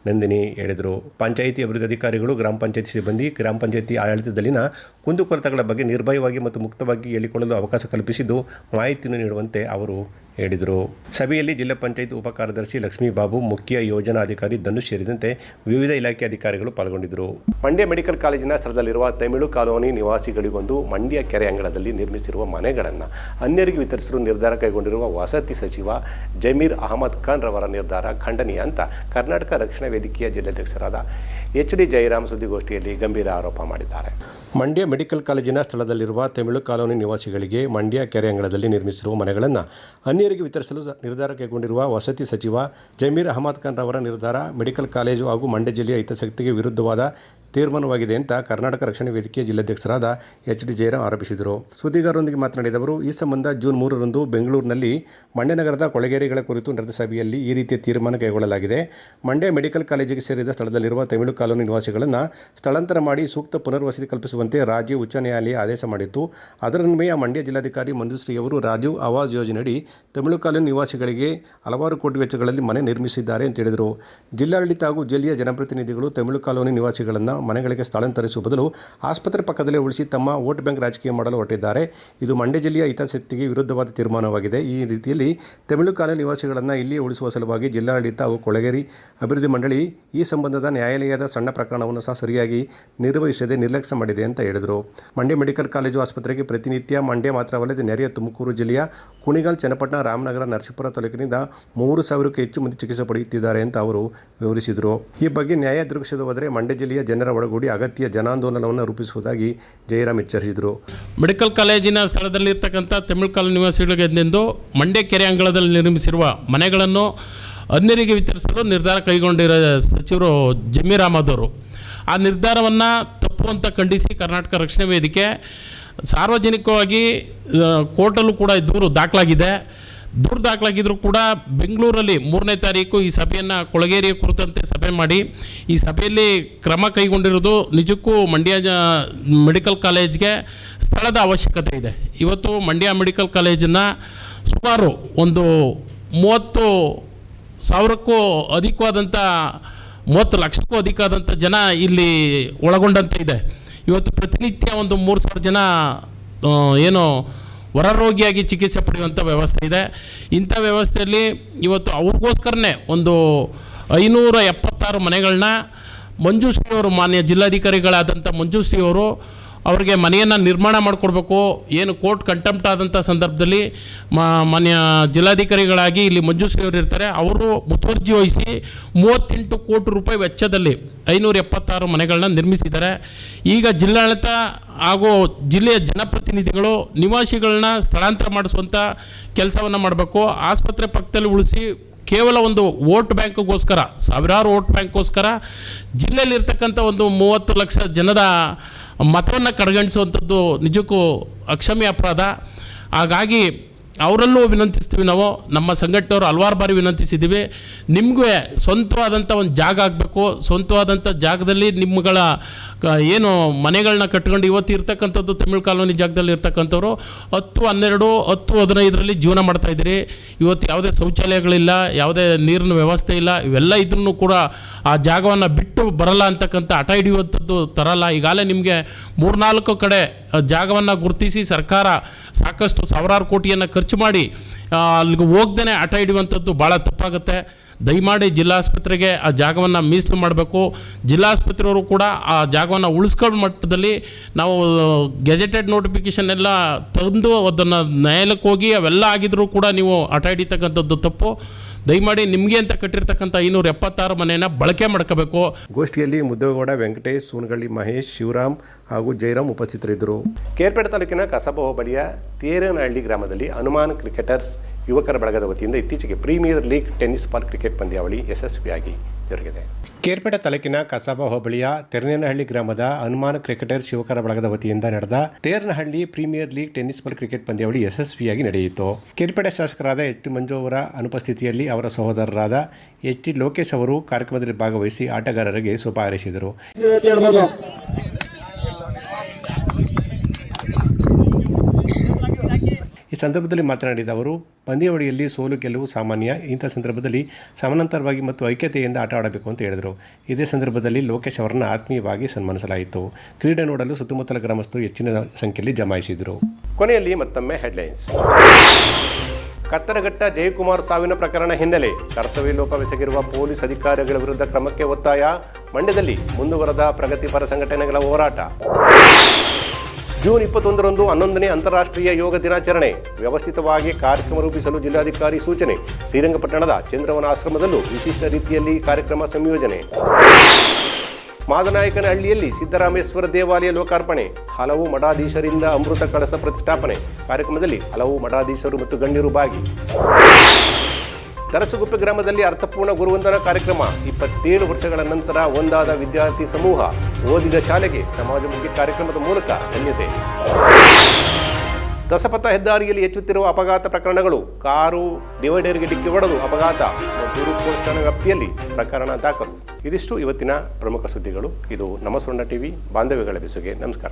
ನಂದಿನಿ ಹೇಳಿದರು. ಪಂಚಾಯಿತಿ ಅಭಿವೃದ್ಧಿ ಅಧಿಕಾರಿಗಳು, ಗ್ರಾಮ ಪಂಚಾಯಿತಿ ಸಿಬ್ಬಂದಿ, ಗ್ರಾಮ ಪಂಚಾಯಿತಿ ಆಡಳಿತದಲ್ಲಿನ ಕುಂದುಕೊರತೆಗಳ ಬಗ್ಗೆ ನಿರ್ಭಯವಾಗಿ ಮತ್ತು ಮುಕ್ತವಾಗಿ ಹೇಳಿಕೊಳ್ಳಲು ಅವಕಾಶ ಕಲ್ಪಿಸಿದ್ದು ಮಾಹಿತಿಯನ್ನು ನೀಡುವಂತೆ ಅವರು ಹೇಳಿದರು. ಸಭೆಯಲ್ಲಿ ಜಿಲ್ಲಾ ಪಂಚಾಯತ್ ಉಪ ಕಾರ್ಯದರ್ಶಿ ಲಕ್ಷ್ಮೀ ಬಾಬು ಮುಖ್ಯ ಯೋಜನಾಧಿಕಾರಿ ಧನುಷ್ ಸೇರಿದಂತೆ ವಿವಿಧ ಇಲಾಖೆ ಅಧಿಕಾರಿಗಳು ಪಾಲ್ಗೊಂಡಿದ್ದರು. ಮಂಡ್ಯ ಮೆಡಿಕಲ್ ಕಾಲೇಜಿನ ಸ್ಥಳದಲ್ಲಿರುವ ತಮಿಳು ಕಾಲೋನಿ ನಿವಾಸಿಗಳಿಗೊಂದು ಮಂಡ್ಯ ಕೆರೆ ಅಂಗಳದಲ್ಲಿ ನಿರ್ಮಿಸಿರುವ ಮನೆಗಳನ್ನು ಅನ್ಯರಿಗೆ ವಿತರಿಸಲು ನಿರ್ಧಾರ ಕೈಗೊಂಡಿರುವ ವಸತಿ ಸಚಿವ ಜಮೀರ್ ಅಹಮದ್ ಖಾನ್ ರವರ ನಿರ್ಧಾರ ಖಂಡನೀಯ ಅಂತ ಕರ್ನಾಟಕ ರಕ್ಷಣಾ ವೇದಿಕೆಯ ಜಿಲ್ಲಾಧ್ಯಕ್ಷರಾದ ಎಚ್ ಡಿ ಜಯರಾಮ್ ಸುದ್ದಿಗೋಷ್ಠಿಯಲ್ಲಿ ಗಂಭೀರ ಆರೋಪ ಮಾಡಿದ್ದಾರೆ. ಮಂಡ್ಯ ಮೆಡಿಕಲ್ ಕಾಲೇಜಿನ ಸ್ಥಳದಲ್ಲಿರುವ ತಮಿಳು ಕಾಲೋನಿ ನಿವಾಸಿಗಳಿಗೆ ಮಂಡ್ಯ ಕೆರೆ ಅಂಗಳದಲ್ಲಿ ನಿರ್ಮಿಸಿರುವ ಮನೆಗಳನ್ನು ಅನ್ಯರಿಗೆ ವಿತರಿಸಲು ನಿರ್ಧಾರ ಕೈಗೊಂಡಿರುವ ವಸತಿ ಸಚಿವ ಜಮೀರ್ ಅಹಮದ್ ಖಾನ್ ರವರ ನಿರ್ಧಾರ ಮೆಡಿಕಲ್ ಕಾಲೇಜು ಹಾಗೂ ಮಂಡ್ಯ ಜಿಲ್ಲೆಯ ಹಿತಾಸಕ್ತಿಗೆ ವಿರುದ್ಧವಾದ ತೀರ್ಮಾನವಾಗಿದೆ ಅಂತ ಕರ್ನಾಟಕ ರಕ್ಷಣಾ ವೇದಿಕೆ ಜಿಲ್ಲಾಧ್ಯಕ್ಷರಾದ ಎಚ್ ಡಿ ಜಯರಾಮ್ ಆರೋಪಿಸಿದರು. ಸುದ್ದಿಗಾರರೊಂದಿಗೆ ಮಾತನಾಡಿದ ಅವರು ಈ ಸಂಬಂಧ ಜೂನ್ ಮೂರರಂದು ಬೆಂಗಳೂರಿನಲ್ಲಿ ಮಂಡ್ಯ ನಗರದ ಕೊಳಗೇರಿಗಳ ಕುರಿತು ನಡೆದ ಸಭೆಯಲ್ಲಿ ಈ ರೀತಿಯ ತೀರ್ಮಾನ ಕೈಗೊಳ್ಳಲಾಗಿದೆ. ಮಂಡ್ಯ ಮೆಡಿಕಲ್ ಕಾಲೇಜಿಗೆ ಸೇರಿದ ಸ್ಥಳದಲ್ಲಿರುವ ತಮಿಳು ಕಾಲೋನಿ ನಿವಾಸಿಗಳನ್ನು ಸ್ಥಳಾಂತರ ಮಾಡಿ ಸೂಕ್ತ ಪುನರ್ವಸತಿ ಕಲ್ಪಿಸುವಂತೆ ರಾಜ್ಯ ಉಚ್ಚ ನ್ಯಾಯಾಲಯ ಆದೇಶ ಮಾಡಿತ್ತು. ಅದರನ್ವಯ ಮಂಡ್ಯ ಜಿಲ್ಲಾಧಿಕಾರಿ ಮಂಜುಶ್ರೀ ಅವರು ರಾಜೀವ್ ಆವಾಸ್ ಯೋಜನೆಯಡಿ ತಮಿಳು ಕಾಲೋನಿ ನಿವಾಸಿಗಳಿಗೆ ಹಲವಾರು ಕೋಟಿ ವೆಚ್ಚಗಳಲ್ಲಿ ಮನೆ ನಿರ್ಮಿಸಿದ್ದಾರೆ ಅಂತ ಹೇಳಿದರು. ಜಿಲ್ಲಾಡಳಿತ ಹಾಗೂ ಜಿಲ್ಲೆಯ ಜನಪ್ರತಿನಿಧಿಗಳು ತಮಿಳು ಕಾಲೋನಿ ನಿವಾಸಿಗಳನ್ನು ಮನೆಗಳಿಗೆ ಸ್ಥಳಾಂತರಿಸುವ ಬದಲು ಆಸ್ಪತ್ರೆ ಪಕ್ಕದಲ್ಲೇ ಉಳಿಸಿ ತಮ್ಮ ವೋಟ್ ಬ್ಯಾಂಕ್ ರಾಜಕೀಯ ಮಾಡಲು ಹೊರಟಿದ್ದಾರೆ. ಇದು ಮಂಡ್ಯ ಜಿಲ್ಲೆಯ ಹಿತಾಸಕ್ತಿಗೆ ವಿರುದ್ಧವಾದ ತೀರ್ಮಾನವಾಗಿದೆ. ಈ ರೀತಿಯಲ್ಲಿ ತಮಿಳು ಕಾಲ ನಿವಾಸಿಗಳನ್ನು ಇಲ್ಲಿಯೇ ಉಳಿಸುವ ಸಲುವಾಗಿ ಜಿಲ್ಲಾಡಳಿತ ಹಾಗೂ ಕೊಳಗೇರಿ ಅಭಿವೃದ್ಧಿ ಮಂಡಳಿ ಈ ಸಂಬಂಧದ ನ್ಯಾಯಾಲಯದ ಸಣ್ಣ ಪ್ರಕರಣವನ್ನು ಸಹ ಸರಿಯಾಗಿ ನಿರ್ವಹಿಸದೆ ನಿರ್ಲಕ್ಷ್ಯ ಮಾಡಿದೆ ಅಂತ ಹೇಳಿದರು. ಮಂಡ್ಯ ಮೆಡಿಕಲ್ ಕಾಲೇಜು ಆಸ್ಪತ್ರೆಗೆ ಪ್ರತಿನಿತ್ಯ ಮಂಡ್ಯ ಮಾತ್ರವಲ್ಲದೆ ನೆರೆಯ ತುಮಕೂರು ಜಿಲ್ಲೆಯ ಕುಣಿಗಲ್, ಚನ್ನಪಟ್ಟಣ, ರಾಮನಗರ, ನರಸೀಪುರ ತಾಲೂಕಿನಿಂದ ಮೂರು ಸಾವಿರಕ್ಕೂ ಹೆಚ್ಚು ಮಂದಿ ಚಿಕಿತ್ಸೆ ಪಡೆಯುತ್ತಿದ್ದಾರೆ ಅಂತ ಅವರು ವಿವರಿಸಿದರು. ಈ ಬಗ್ಗೆ ನ್ಯಾಯ ದೃಶ್ಯದ ಹೋದರೆ ಮಂಡ್ಯ ಜಿಲ್ಲೆಯ ಜನರ ಒಳಗೂಡಿ ಅಗತ್ಯ ಜನಾಂದೋಲನವನ್ನು ರೂಪಿಸುವುದಾಗಿ ಜಯರಾಮ್ ಎಚ್ಚರಿಸಿದರು. ಮೆಡಿಕಲ್ ಕಾಲೇಜಿನ ಸ್ಥಳದಲ್ಲಿರ್ತಕ್ಕಂಥ ತಮಿಳು ಕಾಲೋನಿ ನಿವಾಸಿಗಳಿಗೆಂದು ಮಂಡ್ಯ ಕೆರೆ ಅಂಗಳದಲ್ಲಿ ನಿರ್ಮಿಸಿರುವ ಮನೆಗಳನ್ನು ಅನ್ಯರಿಗೆ ವಿತರಿಸಲು ನಿರ್ಧಾರ ಕೈಗೊಂಡಿರೋ ಸಚಿವರು ಜಮೀರ್ ಅವರು. ಆ ನಿರ್ಧಾರವನ್ನು ತಪ್ಪು ಅಂತ ಖಂಡಿಸಿ ಕರ್ನಾಟಕ ರಕ್ಷಣಾ ವೇದಿಕೆ ಸಾರ್ವಜನಿಕವಾಗಿ ಕೋರ್ಟಲ್ಲೂ ಕೂಡ ದೂರು ದಾಖಲಾಗಿದೆ. ದೂರು ದಾಖಲಾಗಿದ್ದರೂ ಕೂಡ ಬೆಂಗಳೂರಲ್ಲಿ ಮೂರನೇ ತಾರೀಕು ಈ ಸಭೆಯನ್ನು ಕೊಳಗೇರಿಯ ಕುರಿತಂತೆ ಸಭೆ ಮಾಡಿ, ಈ ಸಭೆಯಲ್ಲಿ ಕ್ರಮ ಕೈಗೊಂಡಿರೋದು ನಿಜಕ್ಕೂ ಮಂಡ್ಯ ಮೆಡಿಕಲ್ ಕಾಲೇಜ್ಗೆ ಸ್ಥಳದ ಅವಶ್ಯಕತೆ ಇದೆ. ಇವತ್ತು ಮಂಡ್ಯ ಮೆಡಿಕಲ್ ಕಾಲೇಜನ್ನು ಸುಮಾರು ಒಂದು ಮೂವತ್ತು ಸಾವಿರಕ್ಕೂ ಅಧಿಕವಾದಂಥ, ಮೂವತ್ತು ಲಕ್ಷಕ್ಕೂ ಅಧಿಕವಾದಂಥ ಜನ ಇಲ್ಲಿ ಒಳಗೊಂಡಂತೆ ಇದೆ. ಇವತ್ತು ಪ್ರತಿನಿತ್ಯ ಒಂದು ಮೂರು ಸಾವಿರ ಜನ ಏನು ಹೊರರೋಗಿಯಾಗಿ ಚಿಕಿತ್ಸೆ ಪಡೆಯುವಂಥ ವ್ಯವಸ್ಥೆ ಇದೆ. ಇಂಥ ವ್ಯವಸ್ಥೆಯಲ್ಲಿ ಇವತ್ತು ಅವ್ರಿಗೋಸ್ಕರನೇ ಒಂದು ಐನೂರ ಎಪ್ಪತ್ತಾರು ಮನೆಗಳನ್ನ ಮಂಜುಶ್ರೀ ಅವರು ಮಾನ್ಯ ಜಿಲ್ಲಾಧಿಕಾರಿಗಳಾದಂಥ ಮಂಜುಶ್ರೀ ಅವರು ಅವರಿಗೆ ಮನೆಯನ್ನು ನಿರ್ಮಾಣ ಮಾಡಿಕೊಡ್ಬೇಕು. ಏನು ಕೋರ್ಟ್ ಕಂಟೆಂಪ್ಟ್ ಆದಂಥ ಸಂದರ್ಭದಲ್ಲಿ ಮಾನ್ಯ ಜಿಲ್ಲಾಧಿಕಾರಿಗಳಾಗಿ ಇಲ್ಲಿ ಮಂಜುಶ್ರೀ ಅವರು ಇರ್ತಾರೆ. ಅವರು ಮುತುವರ್ಜಿ ವಹಿಸಿ ಮೂವತ್ತೆಂಟು ಕೋಟಿ ರೂಪಾಯಿ ವೆಚ್ಚದಲ್ಲಿ ಐನೂರ ಎಪ್ಪತ್ತಾರು ಮನೆಗಳನ್ನ ನಿರ್ಮಿಸಿದ್ದಾರೆ. ಈಗ ಜಿಲ್ಲಾಡಳಿತ ಹಾಗೂ ಜಿಲ್ಲೆಯ ಜನಪ್ರತಿನಿಧಿಗಳು ನಿವಾಸಿಗಳನ್ನ ಸ್ಥಳಾಂತರ ಮಾಡಿಸುವಂಥ ಕೆಲಸವನ್ನು ಮಾಡಬೇಕು. ಆಸ್ಪತ್ರೆ ಪಕ್ಕದಲ್ಲಿ ಉಳಿಸಿ ಕೇವಲ ಒಂದು ವೋಟ್ ಬ್ಯಾಂಕ್ಗೋಸ್ಕರ, ಸಾವಿರಾರು ವೋಟ್ ಬ್ಯಾಂಕ್ಗೋಸ್ಕರ ಜಿಲ್ಲೆಯಲ್ಲಿರ್ತಕ್ಕಂಥ ಒಂದು ಮೂವತ್ತು ಲಕ್ಷ ಜನದ ಮತವನ್ನು ಕಡೆಗಣಿಸುವಂಥದ್ದು ನಿಜಕ್ಕೂ ಅಕ್ಷಮ್ಯ ಅಪರಾಧ. ಹಾಗಾಗಿ ಅವರಲ್ಲೂ ವಿನಂತಿಸ್ತೀವಿ ನಾವು, ನಮ್ಮ ಸಂಘಟನೆಯವರು ಹಲವಾರು ಬಾರಿ ವಿನಂತಿಸಿದ್ದೀವಿ. ನಿಮಗೆ ಸ್ವಂತವಾದಂಥ ಒಂದು ಜಾಗ ಆಗಬೇಕು ಸ್ವಂತವಾದಂಥ ಜಾಗದಲ್ಲಿ ನಿಮ್ಮಗಳ ಏನು ಮನೆಗಳನ್ನ ಕಟ್ಕೊಂಡು ಇವತ್ತು ಇರ್ತಕ್ಕಂಥದ್ದು ತಮಿಳು ಕಾಲೋನಿ ಜಾಗದಲ್ಲಿ ಇರ್ತಕ್ಕಂಥವ್ರು, ಹತ್ತು ಹನ್ನೆರಡು, ಹತ್ತು ಹದಿನೈದರಲ್ಲಿ ಜೀವನ ಮಾಡ್ತಾಯಿದ್ದೀರಿ ಇವತ್ತು ಯಾವುದೇ ಶೌಚಾಲಯಗಳಿಲ್ಲ, ಯಾವುದೇ ನೀರಿನ ವ್ಯವಸ್ಥೆ ಇಲ್ಲ, ಇವೆಲ್ಲ ಇದ್ರೂ ಕೂಡ ಆ ಜಾಗವನ್ನು ಬಿಟ್ಟು ಬರಲ್ಲ ಅಂತಕ್ಕಂಥ ಹಠ ಹಿಡಿಯುವಂಥದ್ದು ತರಲ್ಲ. ಈಗಾಗಲೇ ನಿಮಗೆ ಮೂರ್ನಾಲ್ಕು ಕಡೆ ಜಾಗವನ್ನು ಗುರುತಿಸಿ ಸರ್ಕಾರ ಸಾಕಷ್ಟು ಸಾವಿರಾರು ಕೋಟಿಯನ್ನು ಖರ್ಚು ಮಾಡಿ ಆ, ಅಲ್ಲಿಗೆ ಹೋಗ್ದೇ ಹಠ ಹಿಡಿಯುವಂಥದ್ದು ಭಾಳ ತಪ್ಪಾಗುತ್ತೆ. ದಯಮಾಡಿ ಜಿಲ್ಲಾಸ್ಪತ್ರೆಗೆ ಆ ಜಾಗವನ್ನು ಮೀಸಲು ಮಾಡಬೇಕು. ಜಿಲ್ಲಾಸ್ಪತ್ರೆಯವರು ಕೂಡ ಆ ಜಾಗವನ್ನು ಉಳಿಸ್ಕೊಳ್ಳೋ ಮಟ್ಟದಲ್ಲಿ ನಾವು ಗೆಜೆಟೆಡ್ ನೋಟಿಫಿಕೇಷನ್ ಎಲ್ಲ ತಂದು ಅದನ್ನು ನ್ಯಾಯಾಲಯಕ್ಕೆ ಹೋಗಿ ಅವೆಲ್ಲ ಆಗಿದ್ರೂ ಕೂಡ ನೀವು ಆಟ ಹಿಡಿತಕ್ಕಂಥದ್ದು ತಪ್ಪು. ದಯಮಾಡಿ ನಿಮಗೆ ಅಂತ ಕಟ್ಟಿರ್ತಕ್ಕಂಥ ಐನೂರ ಎಪ್ಪತ್ತಾರು ಮನೆಯನ್ನು ಬಳಕೆ ಮಾಡ್ಕೋಬೇಕು. ಗೋಷ್ಠಿಯಲ್ಲಿ ಮುದ್ದೇಗೌಡ ವೆಂಕಟೇಶ್ ಸೂನಗಳ್ಳಿ ಮಹೇಶ್ ಶಿವರಾಮ್ ಹಾಗೂ ಜಯರಾಮ್ ಉಪಸ್ಥಿತರಿದ್ದರು. ಕೇರ್ಪೇಟೆ ತಾಲೂಕಿನ ಕಸಬ ಹೋಬಳಿಯ ತೇರನಹಳ್ಳಿ ಗ್ರಾಮದಲ್ಲಿ ಹನುಮಾನ್ ಕ್ರಿಕೆಟರ್ಸ್ ಯುವಕರ ಬಳಗದ ವತಿಯಿಂದ ಇತ್ತೀಚೆಗೆ premier league tennis ball cricket ಪಂದ್ಯಾವಳಿ ಯಶಸ್ವಿಯಾಗಿ ಜರುಗಿದೆ. ಕೇರ್ಪೇಟೆ ತಾಲೂಕಿನ ಕಸಾಬಾ ಹೋಬಳಿಯ ತೆರನೇನಹಳ್ಳಿ ಗ್ರಾಮದ ಅನುಮಾನ ಕ್ರಿಕೆಟರ್ ಶಿವಕರ ಬಳಗದ ವತಿಯಿಂದ ನಡೆದ Teranahalli premier league tennis ball cricket ಪಂದ್ಯಾವಳಿ ಯಶಸ್ವಿಯಾಗಿ ನಡೆಯಿತು. ಕೇರ್ಪೇಟೆ ಶಾಸಕರಾದ ಎಚ್ ಟಿ ಮಂಜು ಅವರ ಅನುಪಸ್ಥಿತಿಯಲ್ಲಿ ಅವರ ಸಹೋದರರಾದ ಎಚ್ ಟಿ ಲೋಕೇಶ್ ಅವರು ಕಾರ್ಯಕ್ರಮದಲ್ಲಿ ಭಾಗವಹಿಸಿ ಆಟಗಾರರಿಗೆ ಶುಭ ಹಾರೈಸಿದರು. ಸಂದರ್ಭದಲ್ಲಿ ಮಾತನಾಡಿದ ಅವರು, ಪಂದ್ಯಾವಳಿಯಲ್ಲಿ ಸೋಲು ಗೆಲುವು ಸಾಮಾನ್ಯ. ಇಂಥ ಸಂದರ್ಭದಲ್ಲಿ ಸಮಾನಾಂತರವಾಗಿ ಮತ್ತು ಐಕ್ಯತೆಯಿಂದ ಆಟ ಆಡಬೇಕು ಅಂತ ಹೇಳಿದರು. ಇದೇ ಸಂದರ್ಭದಲ್ಲಿ ಲೋಕೇಶ್ ಅವರನ್ನು ಆತ್ಮೀಯವಾಗಿ ಸನ್ಮಾನಿಸಲಾಯಿತು. ಕ್ರೀಡೆ ನೋಡಲು ಸುತ್ತಮುತ್ತಲ ಗ್ರಾಮಸ್ಥರು ಹೆಚ್ಚಿನ ಸಂಖ್ಯೆಯಲ್ಲಿ ಜಮಾಯಿಸಿದರು ಕೊನೆಯಲ್ಲಿ ಮತ್ತೊಮ್ಮೆ ಹೆಡ್ಲೈನ್ಸ್. ಕತ್ತರಘಟ್ಟ ಜಯಕುಮಾರ್ ಸಾವಿನ ಪ್ರಕರಣ ಹಿನ್ನೆಲೆ ಕರ್ತವ್ಯ ಲೋಪವೆಸಗಿರುವ ಪೊಲೀಸ್ ಅಧಿಕಾರಿಗಳ ವಿರುದ್ಧ ಕ್ರಮಕ್ಕೆ ಒತ್ತಾಯ. ಮಂಡ್ಯದಲ್ಲಿ ಮುಂದುವರೆದ ಪ್ರಗತಿಪರ ಸಂಘಟನೆಗಳ ಹೋರಾಟ. ಜೂನ್ ಇಪ್ಪತ್ತೊಂದರಂದು ಹನ್ನೊಂದನೇ ಅಂತಾರಾಷ್ಟ್ರೀಯ ಯೋಗ ದಿನಾಚರಣೆ. ವ್ಯವಸ್ಥಿತವಾಗಿ ಕಾರ್ಯಕ್ರಮ ರೂಪಿಸಲು ಜಿಲ್ಲಾಧಿಕಾರಿ ಸೂಚನೆ. ಶ್ರೀರಂಗಪಟ್ಟಣದ ಚಂದ್ರವನ ಆಶ್ರಮದಲ್ಲೂ ವಿಶಿಷ್ಟ ರೀತಿಯಲ್ಲಿ ಕಾರ್ಯಕ್ರಮ ಸಂಯೋಜನೆ. ಮಾದನಾಯಕನಹಳ್ಳಿಯಲ್ಲಿ ಸಿದ್ದರಾಮೇಶ್ವರ ದೇವಾಲಯ ಲೋಕಾರ್ಪಣೆ. ಹಲವು ಮಠಾಧೀಶರಿಂದ ಅಮೃತ ಕಳಸ ಪ್ರತಿಷ್ಠಾಪನೆ. ಕಾರ್ಯಕ್ರಮದಲ್ಲಿ ಹಲವು ಮಠಾಧೀಶರು ಮತ್ತು ಗಣ್ಯರು ಭಾಗಿ. ತರಸುಗುಪ್ಪೆ ಗ್ರಾಮದಲ್ಲಿ ಅರ್ಥಪೂರ್ಣ ಗುರುವಂದನ ಕಾರ್ಯಕ್ರಮ ಇಪ್ಪತ್ತೇಳು ವರ್ಷಗಳ ನಂತರ ಒಂದಾದ ವಿದ್ಯಾರ್ಥಿ ಸಮೂಹ ಓದಿದ ಶಾಲೆಗೆ ಸಮಾಜಮುಖಿ ಕಾರ್ಯಕ್ರಮದ ಮೂಲಕ ಧನ್ಯತೆ. ದಸಪಥ ಹೆದ್ದಾರಿಯಲ್ಲಿ ಹೆಚ್ಚುತ್ತಿರುವ ಅಪಘಾತ ಪ್ರಕರಣಗಳು ಕಾರು, ಡಿವೈಡರ್ಗೆ ಡಿಕ್ಕಿ ಹೊಡೆದು ಅಪಘಾತ ಮದ್ದೂರು ಪೊಲೀಸ್ ವ್ಯಾಪ್ತಿಯಲ್ಲಿ ಪ್ರಕರಣ ದಾಖಲು. ಇದಿಷ್ಟು ಇವತ್ತಿನ ಪ್ರಮುಖ ಸುದ್ದಿಗಳು. ಇದು ನಮ್ಮ ಟಿವಿ, ಬಾಂಧವ್ಯಗಳ ಬೆಸುಗೆ. ನಮಸ್ಕಾರ.